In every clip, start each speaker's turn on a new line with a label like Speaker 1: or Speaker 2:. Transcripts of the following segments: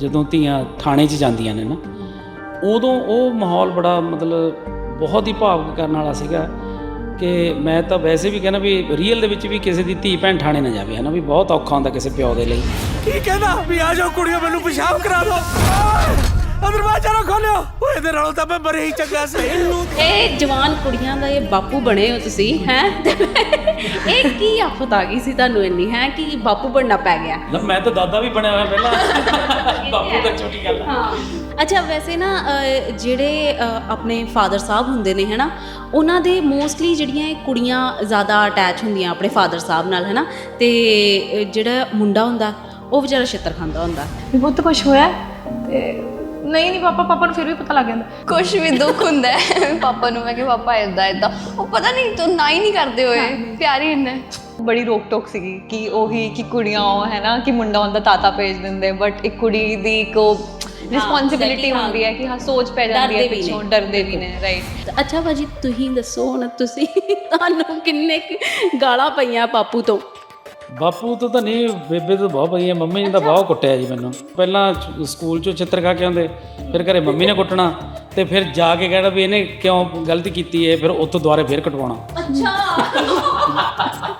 Speaker 1: ਜਦੋਂ ਧੀਆਂ ਥਾਣੇ 'ਚ ਜਾਂਦੀਆਂ ਨੇ ਨਾ, ਉਦੋਂ ਉਹ ਮਾਹੌਲ ਬੜਾ ਮਤਲਬ ਬਹੁਤ ਹੀ ਭਾਵੁਕ ਕਰਨ ਵਾਲਾ ਸੀਗਾ ਕਿ ਮੈਂ ਤਾਂ ਵੈਸੇ ਵੀ ਕਹਿੰਦਾ ਵੀ ਰੀਅਲ ਦੇ ਵਿੱਚ ਵੀ ਕਿਸੇ ਦੀ ਧੀ ਭੈਣ ਥਾਣੇ ਨਾ ਜਾਵੇ, ਹਨਾ? ਵੀ ਬਹੁਤ ਔਖਾ ਹੁੰਦਾ ਕਿਸੇ ਪਿਓ ਦੇ ਲਈ।
Speaker 2: ਕੀ ਕਹਿੰਦਾ? ਵੀ ਆ ਜਾਓ ਕੁੜੀਆਂ ਮੈਨੂੰ ਪਿਸ਼ਾਬ ਕਰਾ ਦਿਓ। ਬਾਹਰ ਨਾ ਖੋਲਿਓ। ਓਏ ਇਹਦੇ ਨਾਲੋਂ ਤਾਂ ਮੈਂ ਬਰੇ ਹੀ ਚੰਗਾ ਸੀ।
Speaker 3: ਇਹ ਜਵਾਨ ਕੁੜੀਆਂ ਦਾ ਇਹ ਬਾਪੂ ਬਣੇ ਹੋ ਤੁਸੀਂ ਹੈ? ਇਹ ਕੀ ਆਫਤ ਆ ਗਈ ਸੀ ਤੁਹਾਨੂੰ ਇੰਨੀ ਹੈ ਕਿ ਬਾਪੂ ਬਣਨਾ ਪੈ ਗਿਆ?
Speaker 1: ਨਾ ਮੈਂ ਤਾਂ ਦਾਦਾ ਵੀ ਬਣਿਆ ਹੋਇਆ ਪਹਿਲਾਂ। ਬਾਪੂ ਤਾਂ ਛੋਟੀ ਗੱਲ ਹੈ
Speaker 3: ਹਾਂ। ਅੱਛਾ ਵੈਸੇ ਨਾ ਅਹ, ਜਿਹੜੇ ਅਹ, ਆਪਣੇ ਫਾਦਰ ਸਾਹਿਬ ਹੁੰਦੇ ਨੇ ਹਨਾ ਉਹਨਾਂ ਦੇ ਮੋਸਟਲੀ ਜਿਹੜੀਆਂ ਇਹ ਕੁੜੀਆਂ ਜ਼ਿਆਦਾ ਅਟੈਚ ਹੁੰਦੀਆਂ ਆਪਣੇ ਫਾਦਰ ਸਾਹਿਬ ਨਾਲ ਹਨਾ ਤੇ ਅਹ, ਜਿਹੜਾ ਮੁੰਡਾ ਹੁੰਦਾ ਉਹ ਵਿਚਾਰਾ ਛਿੱਤਰ ਖਾਂਦਾ ਹੁੰਦਾ।
Speaker 4: ਵੀ ਬਹੁਤ ਕੁਝ ਹੋਇਆ ਤੇ ਨਹੀਂ ਨਹੀਂ ਪਾਪਾ ਪਾਪਾ ਨੂੰ ਫਿਰ ਵੀ ਪਤਾ ਲੱਗ ਜਾਂਦਾ।
Speaker 5: ਕੁਛ ਵੀ ਦੁੱਖ ਹੁੰਦਾ ਹੈ। ਪਾਪਾ ਨੂੰ ਮੈਂ ਕਿ ਪਾਪਾ ਇਦਾਂ ਇਦਾਂ ਉਹ ਪਤਾ ਨਹੀਂ ਤੂੰ ਨਾ ਹੀ ਨਹੀਂ ਕਰਦੇ ਹੋਏ। ਪਿਆਰ ਇੰਨਾ।
Speaker 6: ਬੜੀ ਰੋਕ ਟੋਕ ਸੀਗੀ ਕਿ ਉਹੀ ਕਿ ਕੁੜੀਆਂ ਉਹ ਹੈ ਨਾ ਕਿ ਮੁੰਡਾ ਹੁੰਦਾ ਤਾਤਾ ਭੇਜ ਦਿੰਦੇ ਬਟ ਇੱਕ ਕੁੜੀ ਦੀ ਇੱਕ ਰਿਸਪੌਂਸਿਬਿਲਿਟੀ। ਹੁੰਦੀ ਹੈ ਕਿ ਹਾਂ ਸੋਚ ਪੈ ਜਾਂਦੀ ਹੈ। ਪਿੱਛੋਂ ਡਰਦੇ ਵੀ ਨੇ ਰਾਈਟ
Speaker 3: ਅੱਛਾ ਭਾਜੀ ਤੁਸੀਂ ਦੱਸੋ ਹੁਣ ਤੁਸੀਂ ਤੁਹਾਨੂੰ ਕਿੰਨੇ ਕੁ ਗਾਲਾਂ ਪਈਆਂ ਪਾਪੂ ਤੋਂ?
Speaker 1: ਬਾਪੂ ਤੋਂ ਤਾਂ ਨਹੀਂ ਬੇਬੇ ਤੋਂ ਬਹੁਤ ਪਈਆਂ ਮੰਮੀ ਨੇ ਤਾਂ ਬਹੁਤ ਕੁੱਟਿਆ ਜੀ ਮੈਨੂੰ। ਪਹਿਲਾਂ ਚ- ਸਕੂਲ ਚੋਂ ਚਿੱਤਰ ਖਾ ਕੇ ਆਉਂਦੇ ਫਿਰ ਘਰੇ ਮੰਮੀ ਨੇ ਕੁੱਟਣਾ ਤੇ ਫਿਰ ਜਾ ਕੇ ਕਹਿਣਾ ਵੀ ਇਹਨੇ ਕਿਉਂ ਗਲਤੀ ਕੀਤੀ ਹੈ ਫਿਰ ਉੱਥੋਂ ਦੁਬਾਰੇ ਫਿਰ ਕਟਵਾਉਣਾ।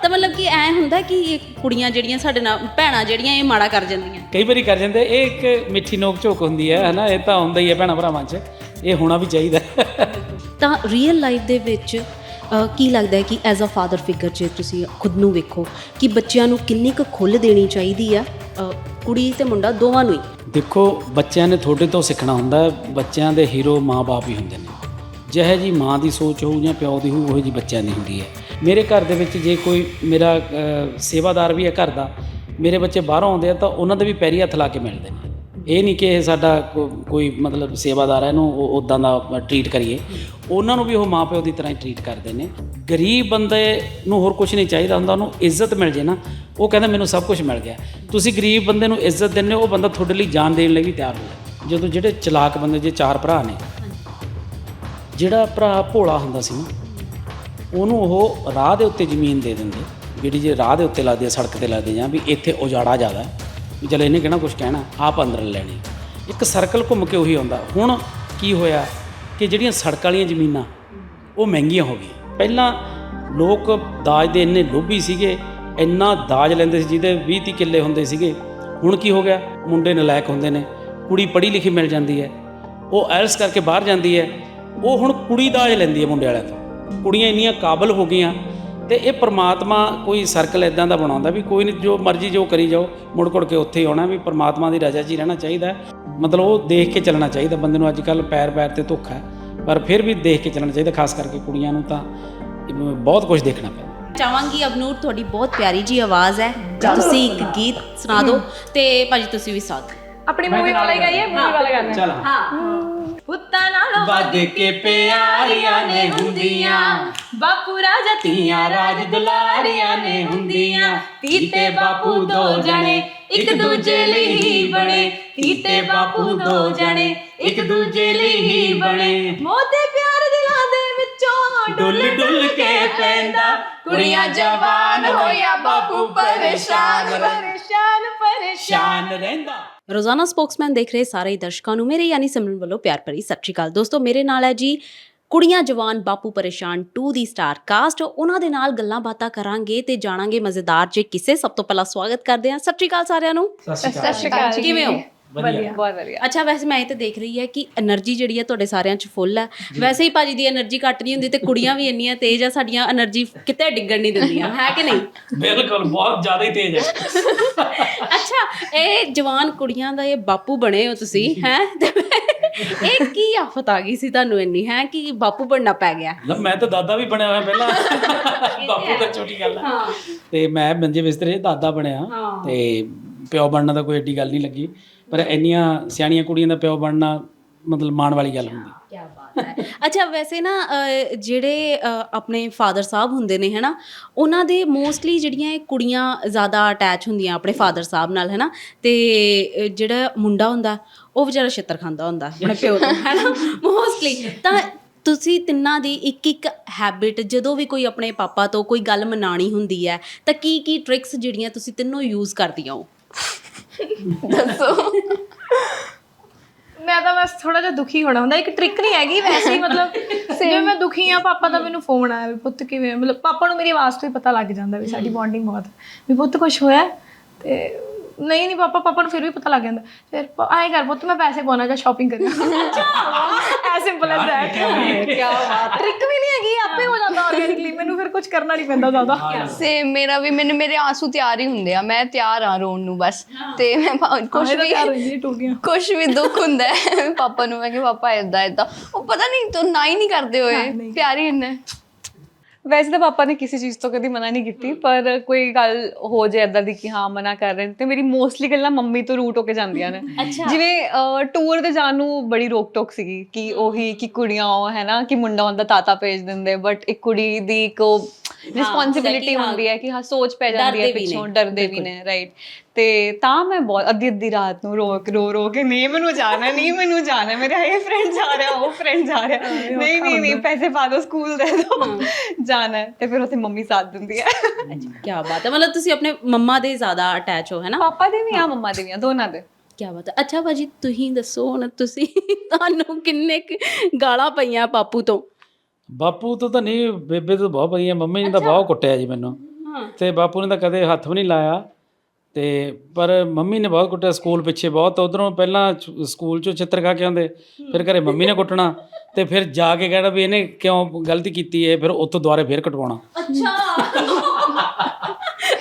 Speaker 3: ਤਾਂ ਮਤਲਬ ਕਿ ਐ ਹੁੰਦਾ ਕਿ ਇਹ ਕੁੜੀਆਂ ਜਿਹੜੀਆਂ ਸਾਡੇ ਨਾਲ ਭੈਣਾਂ ਜਿਹੜੀਆਂ ਇਹ ਮਾੜਾ ਕਰ ਜਾਂਦੀਆਂ।
Speaker 1: ਕਈ ਵਾਰੀ ਕਰ ਜਾਂਦੇ ਇਹ ਇੱਕ ਮਿੱਠੀ ਨੋਕ ਝੋਕ ਹੁੰਦੀ ਹੈ ਹਨਾ? ਇਹ ਤਾਂ ਹੁੰਦਾ ਹੀ ਹੈ ਭੈਣਾਂ ਭਰਾਵਾਂ 'ਚ। ਇਹ ਹੋਣਾ ਵੀ ਚਾਹੀਦਾ।
Speaker 3: ਤਾਂ ਰੀਅਲ ਲਾਈਫ ਦੇ ਵਿੱਚ ਕੀ ਲੱਗਦਾ ਹੈ ਕਿ ਐਜ਼ ਅ ਫਾਦਰ ਫਿਗਰ ਜੇ ਤੁਸੀਂ ਖੁਦ ਨੂੰ ਵੇਖੋ ਕਿ ਬੱਚਿਆਂ ਨੂੰ ਕਿੰਨੀ ਕੁ ਖੁੱਲ੍ਹ ਦੇਣੀ ਚਾਹੀਦੀ ਆ ਕੁੜੀ ਤੇ ਮੁੰਡਾ ਦੋਵਾਂ ਨੂੰ ਹੀ?
Speaker 1: ਦੇਖੋ, ਬੱਚਿਆਂ ਨੇ ਤੁਹਾਡੇ ਤੋਂ ਸਿੱਖਣਾ ਹੁੰਦਾ ਬੱਚਿਆਂ ਦੇ ਹੀਰੋ ਮਾਪੇ ਹੀ ਹੁੰਦੇ ਨੇ। ਜਿਹੇ ਜੀ ਮਾਂ ਦੀ ਸੋਚ ਹੋਊ ਜਾਂ ਪਿਓ ਦੀ ਹੋਊ, ਉਹ ਜੀ ਬੱਚਿਆਂ ਦੀ ਹੁੰਦੀ ਹੈ। ਮੇਰੇ ਘਰ ਦੇ ਵਿੱਚ ਜੇ ਕੋਈ ਮੇਰਾ ਸੇਵਾਦਾਰ ਵੀ ਹੈ ਘਰ ਦਾ, ਮੇਰੇ ਬੱਚੇ ਬਾਹਰੋਂ ਆਉਂਦੇ ਆ ਤਾਂ ਉਹਨਾਂ ਦੇ ਵੀ ਪੈਰੀ ਹੱਥ ਲਾ ਕੇ ਮਿਲਦੇ ਨੇ। ਇਹ ਨਹੀਂ ਕਿ ਇਹ ਸਾਡਾ ਕੋ- ਕੋਈ ਮਤਲਬ ਸੇਵਾਦਾਰ ਹੈ ਇਹਨੂੰ ਉਦਾਂ ਦਾ ਟਰੀਟ ਕਰੀਏ। ਉਹਨਾਂ ਨੂੰ ਵੀ ਉਹ ਮਾਂ ਪਿਓ ਦੀ ਤਰ੍ਹਾਂ ਹੀ ਟਰੀਟ ਕਰਦੇ ਨੇ। ਗਰੀਬ ਬੰਦੇ ਨੂੰ ਹੋਰ ਕੁਝ ਨਹੀਂ ਚਾਹੀਦਾ ਹੁੰਦਾ, ਉਹਨੂੰ ਇੱਜ਼ਤ ਮਿਲ ਜੇ ਨਾ, ਉਹ ਕਹਿੰਦਾ ਮੈਨੂੰ ਸਭ ਕੁਝ ਮਿਲ ਗਿਆ। ਤੁਸੀਂ ਗਰੀਬ ਬੰਦੇ ਨੂੰ ਇੱਜ਼ਤ ਦਿੰਦੇ ਹੋ, ਉਹ ਬੰਦਾ ਤੁਹਾਡੇ ਲਈ ਜਾਨ ਦੇਣ ਲਈ ਵੀ ਤਿਆਰ ਹੋ। ਜਦੋਂ ਜਿਹੜੇ ਚਲਾਕ ਬੰਦੇ, ਜੇ ਚਾਰ ਭਰਾ ਨੇ, ਜਿਹੜਾ ਭਰਾ ਭੋਲਾ ਹੁੰਦਾ ਸੀ ਨਾ, ਉਹਨੂੰ ਉਹ ਰਾਹ ਦੇ ਉੱਤੇ ਜ਼ਮੀਨ ਦੇ ਦਿੰਦੇ। ਜਿਹੜੀ ਜੇ ਰਾਹ ਦੇ ਉੱਤੇ ਲੱਗਦੀ ਹੈ ਸੜਕ ਤੇ ਲੱਗਦੀ ਜਾਂ ਵੀ ਇੱਥੇ ਉਜਾੜਾ ਜ਼ਿਆਦਾ ਹੈ ਵੀ ਚਲ ਇਹਨੇ ਕਿਹੜਾ ਕੁਝ ਕਹਿਣਾ, ਆਪ ਅੰਦਰ ਲੈਣੀ। ਇੱਕ ਸਰਕਲ ਘੁੰਮ ਕੇ ਉਹੀ ਆਉਂਦਾ। ਹੁਣ ਕੀ ਹੋਇਆ ਕਿ ਜਿਹੜੀਆਂ ਸੜਕ ਵਾਲੀਆਂ ਜ਼ਮੀਨਾਂ, ਉਹ ਮਹਿੰਗੀਆਂ ਹੋ ਗਈਆਂ। ਪਹਿਲਾਂ ਲੋਕ ਦਾਜ ਦੇ ਇੰਨੇ ਲੋਭੀ ਸੀਗੇ, ਇੰਨਾ ਦਾਜ ਲੈਂਦੇ ਸੀ ਜਿਹਦੇ 20 30 ਕਿੱਲੇ ਹੁੰਦੇ ਸੀਗੇ। ਹੁਣ ਕੀ ਹੋ ਗਿਆ? ਮੁੰਡੇ ਨਲਾਇਕ ਹੁੰਦੇ ਨੇ, ਕੁੜੀ ਪੜ੍ਹੀ ਲਿਖੀ ਮਿਲ ਜਾਂਦੀ ਹੈ, ਉਹ ਐਲਸ ਕਰਕੇ ਬਾਹਰ ਜਾਂਦੀ ਹੈ। ਉਹ ਹੁਣ ਕੁੜੀ ਦਾਜ ਲੈਂਦੀ ਹੈ ਮੁੰਡੇ ਵਾਲਿਆਂ ਤੋਂ। ਕੁੜੀਆਂ ਇੰਨੀਆਂ ਕਾਬਲ ਹੋ ਗਈਆਂ ਤੇ ਇਹ ਪ੍ਰਮਾਤਮਾ ਕੋਈ ਸਰਕਲ ਇਦਾਂ ਦਾ ਬਣਾਉਂਦਾ ਵੀ ਕੋਈ ਨਹੀਂ ਜੋ ਮਰਜ਼ੀ ਜੋ ਕਰੀ ਜਾਓ ਮੁੜ ਕੁੜ ਕੇ ਉੱਥੇ ਹੀ ਆਉਣਾ ਵੀ ਪ੍ਰਮਾਤਮਾ ਦੀ ਰਜ਼ਾ 'ਚ ਹੀ ਰਹਿਣਾ ਚਾਹੀਦਾ ਹੈ। ਮਤਲਬ ਉਹ ਦੇਖ ਕੇ ਚੱਲਣਾ ਚਾਹੀਦਾ ਬੰਦੇ ਨੂੰ ਅੱਜ ਕੱਲ ਪੈਰ ਪੈਰ ਤੇ ਧੋਖਾ ਹੈ ਪਰ ਫਿਰ ਵੀ ਦੇਖ ਕੇ ਚੱਲਣਾ ਚਾਹੀਦਾ ਖਾਸ ਕਰਕੇ ਕੁੜੀਆਂ ਨੂੰ ਤਾਂ ਬਹੁਤ ਕੁਝ ਦੇਖਣਾ ਪੈਂਦਾ।
Speaker 3: ਚਾਹਾਂਗੀ ਅਬਨੂਰ ਤੁਹਾਡੀ ਬਹੁਤ ਪਿਆਰੀ ਜੀ ਆਵਾਜ਼ ਹੈ। ਤੁਸੀਂ ਇੱਕ ਗੀਤ ਸੁਣਾ ਦਿਓ ਤੇ ਭਾਜੀ ਤੁਸੀਂ ਵੀ ਸਾਥ
Speaker 4: ਆਪਣੀ ਮੂਵੀ ਵਾਲਾ ਹੀ ਗਾਈਏ ਮੂਵੀ ਵਾਲਾ ਗਾਣਾ।
Speaker 1: ਚੱਲ।
Speaker 4: ਪੁੱਤਾਂ ਨਾਲ
Speaker 1: ਵੱਧ ਕੇ ਪਿਆਰੀਆਂ ਨੇ ਹੁੰਦੀਆਂ।
Speaker 4: ਬਾਪੂ ਰਾਜਾ
Speaker 1: ਧੀਆਂ ਰਾਜ ਦੁਲਾਰੀਆਂ ਨੇ ਹੁੰਦੀਆਂ।
Speaker 4: ਤੀਤੇ ਬਾਪੂ ਦੋ ਜਣੇ ਇੱਕ ਦੂਜੇ ਲਈ ਹੀ ਬਣੇ। ਤੀਤੇ ਬਾਪੂ ਦੋ ਜਣੇ ਇੱਕ ਦੂਜੇ ਲਈ ਹੀ ਬਣੇ। ਮੋਤੇ ਪਿਆਰ
Speaker 1: ਡੁੱਲ ਡੁੱਲ ਕੇ ਪੈਂਦਾ।
Speaker 4: ਕੁੜੀਆਂ ਜਵਾਨ ਹੋਇਆ ਬਾਪੂ ਪਰੇਸ਼ਾਨ। ਪਰੇਸ਼ਾਨ ਪਰੇਸ਼ਾਨ।
Speaker 1: ਸ਼ਾਨ ਰਹਿੰਦਾ।
Speaker 3: ਰੋਜ਼ਾਨਾ ਸਪੋਕਸਮੈਨ ਦੇਖ ਰਹੇ ਸਾਰੇ ਦਰਸ਼ਕਾਂ ਨੂੰ ਮੇਰੇ ਯਾਨੀ ਸਿਮਰਨ ਵੱਲੋਂ ਪਿਆਰ ਭਰੀ ਸਤਿ ਸ਼੍ਰੀ ਅਕਾਲ। ਦੋਸਤੋ ਮੇਰੇ ਨਾਲ ਹੈ ਜੀ ਕੁੜੀਆਂ ਜਵਾਨ ਬਾਪੂ ਪਰੇਸ਼ਾਨ 2 ਦੀ ਸਟਾਰ ਕਾਸਟ ਉਹਨਾਂ ਦੇ ਨਾਲ ਗੱਲਾਂ ਬਾਤਾਂ ਕਰਾਂਗੇ ਤੇ ਜਾਣਾਂਗੇ ਮਜ਼ੇਦਾਰ ਜੇ ਕਿਸੇ। ਸਭ ਤੋਂ ਪਹਿਲਾਂ ਸਵਾਗਤ ਕਰਦੇ ਹਾਂ। ਸਤਿ ਸ਼੍ਰੀ ਅਕਾਲ ਸਾਰਿਆਂ ਨੂੰ।
Speaker 1: ਸਤਿ
Speaker 4: ਸ਼੍ਰੀ ਅਕਾਲ।
Speaker 3: ਕਿਵੇਂ ਹੋ?
Speaker 1: ਵਧੀਆ।
Speaker 6: ਬਹੁਤ ਵਧੀਆ।
Speaker 3: ਅੱਛਾ ਵੈਸੇ ਮੈਂ ਇਹ ਤਾਂ ਦੇਖ ਰਹੀ ਹੈ ਕਿ એનર્ਜੀ ਜਿਹੜੀ ਹੈ ਤੁਹਾਡੇ ਸਾਰਿਆਂ 'ਚ ਫੁੱਲ ਹੈ ਵੈਸੇ ਹੀ ਭਾਜੀ ਦੀ એનર્ਜੀ ਘੱਟ ਨਹੀਂ ਹੁੰਦੀ ਤੇ ਕੁੜੀਆਂ ਵੀ ਇੰਨੀਆਂ ਤੇਜ਼ ਆ ਸਾਡੀਆਂ એનર્ਜੀ ਕਿਤੇ ਡਿੱਗਣ ਨਹੀਂ ਦਿੰਦੀਆਂ। ਹੈ ਕਿ ਨਹੀਂ?
Speaker 1: ਬਿਲਕੁਲ ਬਹੁਤ ਜ਼ਿਆਦਾ ਹੀ ਤੇਜ਼ ਹੈ
Speaker 3: ਅੱਛਾ ਇਹ ਜਵਾਨ ਕੁੜੀਆਂ ਦਾ ਇਹ ਬਾਪੂ ਬਣੇ ਹੋ ਤੁਸੀਂ ਹੈ? ਇਹ ਕੀ ਆਫਤ ਆ ਗਈ ਸੀ ਤੁਹਾਨੂੰ ਇੰਨੀ ਹੈ? ਕਿ ਬਾਪੂ ਬਣਨਾ ਪੈ ਗਿਆ।
Speaker 1: ਮੈਂ ਤਾਂ ਦਾਦਾ ਵੀ ਬਣਿਆ ਹੋਇਆ ਪਹਿਲਾਂ। ਬਾਪੂ ਤਾਂ ਛੋਟੀ ਗੱਲ ਹੈ। ਤੇ ਮੈਂ ਮੰਜੇ ਬਿਸਤਰੇ ਦਾਦਾ ਬਣਿਆ। ਤੇ ਪਿਓ ਬਣਨਾ ਤਾਂ ਕੋਈ ਏਡੀ ਗੱਲ ਨਹੀਂ ਲੱਗੀ। ਪਰ ਇੰਨੀਆਂ ਸਿਆਣੀਆਂ ਕੁੜੀਆਂ ਦਾ ਪਿਓ ਬਣਨਾ ਮਤਲਬ ਮਾਣ ਵਾਲੀ ਗੱਲ ਹੁੰਦੀ।
Speaker 3: ਕੀ ਬਾਤ ਹੈ। ਅੱਛਾ ਵੈਸੇ ਨਾ ਅਹ, ਜਿਹੜੇ ਅਹ, ਆਪਣੇ ਫਾਦਰ ਸਾਹਿਬ ਹੁੰਦੇ ਨੇ ਹਨਾ ਉਹਨਾਂ ਦੇ ਮੋਸਟਲੀ ਜਿਹੜੀਆਂ ਇਹ ਕੁੜੀਆਂ ਜ਼ਿਆਦਾ ਅਟੈਚ ਹੁੰਦੀਆਂ ਆਪਣੇ ਫਾਦਰ ਸਾਹਿਬ ਨਾਲ ਹਨਾ ਤੇ ਅਹ, ਜਿਹੜਾ ਮੁੰਡਾ ਹੁੰਦਾ ਉਹ ਵਿਚਾਰਾ ਛਿੱਤਰ ਖਾਂਦਾ ਹੁੰਦਾ ਆਪਣੇ ਪਿਓ ਤੋਂ ਹਨਾ ਮੋਸਟਲੀ ਤਾਂ ਤੁਸੀਂ ਤਿੰਨਾਂ ਦੀ ਇੱਕ ਇੱਕ ਹੈਬਿਟ ਜਦੋਂ ਵੀ ਕੋਈ ਆਪਣੇ ਪਾਪਾ ਤੋਂ ਕੋਈ ਗੱਲ ਮਨਾਣੀ ਹੁੰਦੀ ਹੈ ਤਾਂ ਕੀ ਕੀ ਟ੍ਰਿਕਸ ਜਿਹੜੀਆਂ ਤੁਸੀਂ ਤਿੰਨੋਂ ਯੂਜ਼ ਕਰਦੀਆਂ ਹੋ?
Speaker 5: ਦੱਸੋ।
Speaker 4: ਬਸ ਥੋੜਾ ਜਿਹਾ ਦੁਖੀ ਹੋਣਾ ਹੁੰਦਾ ਇੱਕ ਟ੍ਰਿਕ ਨਹੀਂ ਹੈਗੀ ਵੈਸੇ ਹੀ ਮਤਲਬ ਜਿਵੇਂ ਮੈਂ ਦੁਖੀ ਆ ਪਾਪਾ ਦਾ ਮੈਨੂੰ ਫੋਨ ਆਇਆ ਵੀ ਪੁੱਤ ਕਿਵੇਂ ਮਤਲਬ ਪਾਪਾ ਨੂੰ ਮੇਰੀ ਆਵਾਜ਼ ਤੋਂ ਹੀ ਪਤਾ ਲੱਗ ਜਾਂਦਾ ਵੀ ਸਾਡੀ ਬੌਂਡਿੰਗ ਬਹੁਤ ਹੈ। ਵੀ ਪੁੱਤ ਕੁਝ ਹੋਇਆ? ਹੈ? ਤੇ ਨਹੀਂ ਨਹੀਂ ਪਾਪਾ ਪਾਪਾ ਨੂੰ ਫਿਰ ਵੀ ਪਤਾ ਲੱਗ ਜਾਂਦਾ। ਫਿਰ ਆਏ ਕਰ ਪੁੱਤ ਮੈਂ ਪੈਸੇ ਪਾਉਣਾ ਜਾਂ ਸ਼ਾਪਿੰਗ ਕਰਨਾ ਐਸ ਸਿੰਪਲ ਐਸ ਦੈਟ ਕੀ ਬਾਤ ਟ੍ਰਿਕ ਹੈਗੀ ਆਪੇ ਹੋ ਜਾਂਦਾ ਆਰਗੈਨਿਕਲੀ ਮੈਨੂੰ ਫਿਰ ਕੁਝ ਕਰਨਾ ਨਹੀਂ ਪੈਂਦਾ ਜ਼ਿਆਦਾ।
Speaker 5: ਸੇ ਮੇਰਾ ਵੀ ਮੈਨੂੰ ਮੇਰੇ ਆਂਸੂ ਤਿਆਰ ਹੀ ਹੁੰਦੇ ਆ। ਮੈਂ ਤਿਆਰ ਆ ਰੋਣ ਨੂੰ ਬਸ। ਤੇ ਮੈਂ ਕੁਝ
Speaker 4: ਵੀ
Speaker 5: ਕੁਝ ਵੀ ਦੁੱਖ ਹੁੰਦਾ ਹੈ। ਪਾਪਾ ਨੂੰ ਮੈਂ ਕਿ ਪਾਪਾ ਏਦਾਂ ਏਦਾਂ। ਉਹ ਪਤਾ ਨਹੀਂ ਤੂੰ ਨਾ ਹੀ ਨਹੀਂ ਕਰਦੇ ਹੋਏ। ਪਿਆਰ ਹੀ ਇੰਨਾ।
Speaker 6: ਵੈਸੇ ਤਾਂ ਪਾਪਾ ਨੇ ਕਿਸੇ ਚੀਜ਼ ਤੋਂ ਕਦੀ ਮਨਾ ਨਹੀਂ ਕੀਤੀ ਪਰ ਕੋਈ ਗੱਲ ਹੋ ਜਾਏ ਏਦਾਂ ਦੀ ਕਿ ਹਾਂ ਮਨਾ ਕਰ ਰਹੇ ਨੇ ਤੇ ਮੇਰੀ ਮੋਸਟਲੀ ਗੱਲਾਂ ਮੰਮੀ ਤੋਂ ਰੂਟ ਹੋ ਕੇ ਜਾਂਦੀਆਂ ਨੇ। ਜਿਵੇਂ ਟੂਰ ਤੇ ਜਾਣ ਨੂੰ ਬੜੀ ਰੋਕ ਟੋਕ ਸੀਗੀ ਕਿ ਉਹੀ ਕਿ ਕੁੜੀਆਂ ਉਹ ਹੈ ਨਾ ਕਿ ਮੁੰਡਾ ਹੁੰਦਾ ਤਾਤਾ ਭੇਜ ਦਿੰਦੇ ਬਟ ਇੱਕ ਕੁੜੀ ਦੀ ਇੱਕ ਰਿਸਪੌਂਸਿਬਿਲਿਟੀ। ਹੁੰਦੀ ਹੈ ਕਿ ਹਾਂ ਸੋਚ ਪੈ ਜਾਂਦੀ ਹੈ ਪਿੱਛੋਂ ਡਰਦੇ ਵੀ ਨੇ ਰਾਈਟ ਤੇ ਤਾਂ ਮੈਂ ਬਹੁਤ ਅੱਧੀ ਅੱਧੀ ਰਾਤ ਨੂੰ ਰੋ ਰੋ ਰੋ ਕੇ ਨਹੀਂ ਮੈਨੂੰ ਜਾਣਾ ਨਹੀਂ ਮੈਨੂੰ ਜਾਣਾ ਮੇਰਾ ਇਹ ਫਰੈਂਡ ਜਾ ਰਿਹਾ ਉਹ ਫਰੈਂਡ ਜਾ ਰਿਹਾ। ਨਹੀਂ ਨਹੀਂ ਨਹੀਂ ਪੈਸੇ ਪਾ ਦੋ ਸਕੂਲ ਦੇ ਦੋ ਜਾਣਾ। ਤੇ ਫਿਰ ਉੱਥੇ ਮੰਮੀ ਸਾਥ ਦਿੰਦੀ ਹੈ।
Speaker 3: ਕੀ ਬਾਤ ਹੈ ਮਤਲਬ ਤੁਸੀਂ ਆਪਣੇ ਮੰਮਾ ਦੇ ਜ਼ਿਆਦਾ ਅਟੈਚ ਹੋ ਹੈ ਨਾ?
Speaker 6: ਪਾਪਾ ਦੇ ਵੀ ਆ ਮੰਮਾ ਦੇ ਵੀ ਆ ਦੋਨਾਂ ਦੇ।
Speaker 3: ਕੀ ਬਾਤ ਹੈ। ਅੱਛਾ ਭਾਜੀ ਤੁਸੀਂ ਦੱਸੋ ਹੁਣ ਤੁਸੀਂ ਤੁਹਾਨੂੰ ਕਿੰਨੇ ਗਾਲਾਂ ਪਈਆਂ ਪਾਪੂ ਤੋਂ?
Speaker 1: ਬਾਪੂ ਤੋਂ ਤਾਂ ਨਹੀਂ ਬੇਬੇ ਤੋਂ ਬਹੁਤ ਪਈਆਂ ਮੰਮੀ ਨੇ ਤਾਂ ਬਹੁਤ ਕੁੱਟਿਆ ਜੀ ਮੈਨੂੰ। ਤੇ ਬਾਪੂ ਨੇ ਤਾਂ ਕਦੇ ਹੱਥ ਵੀ ਨਹੀਂ ਲਾਇਆ। ਤੇ ਪਰ ਮੰਮੀ ਨੇ ਬਹੁਤ ਕੁੱਟਿਆ ਸਕੂਲ ਪਿੱਛੇ ਬਹੁਤ ਉਧਰੋਂ ਪਹਿਲਾਂ ਚ- ਸਕੂਲ ਚੋਂ ਚਿੱਤਰ ਖਾ ਕੇ ਆਉਂਦੇ, ਫਿਰ ਘਰੇ ਮੰਮੀ ਨੇ ਕੁੱਟਣਾ ਤੇ ਫਿਰ ਜਾ ਕੇ ਕਹਿਣਾ ਵੀ ਇਹਨੇ ਕਿਉਂ ਗਲਤੀ ਕੀਤੀ ਹੈ ਫਿਰ ਉੱਥੋਂ ਦੁਬਾਰੇ ਫਿਰ ਕਟਵਾਉਣਾ।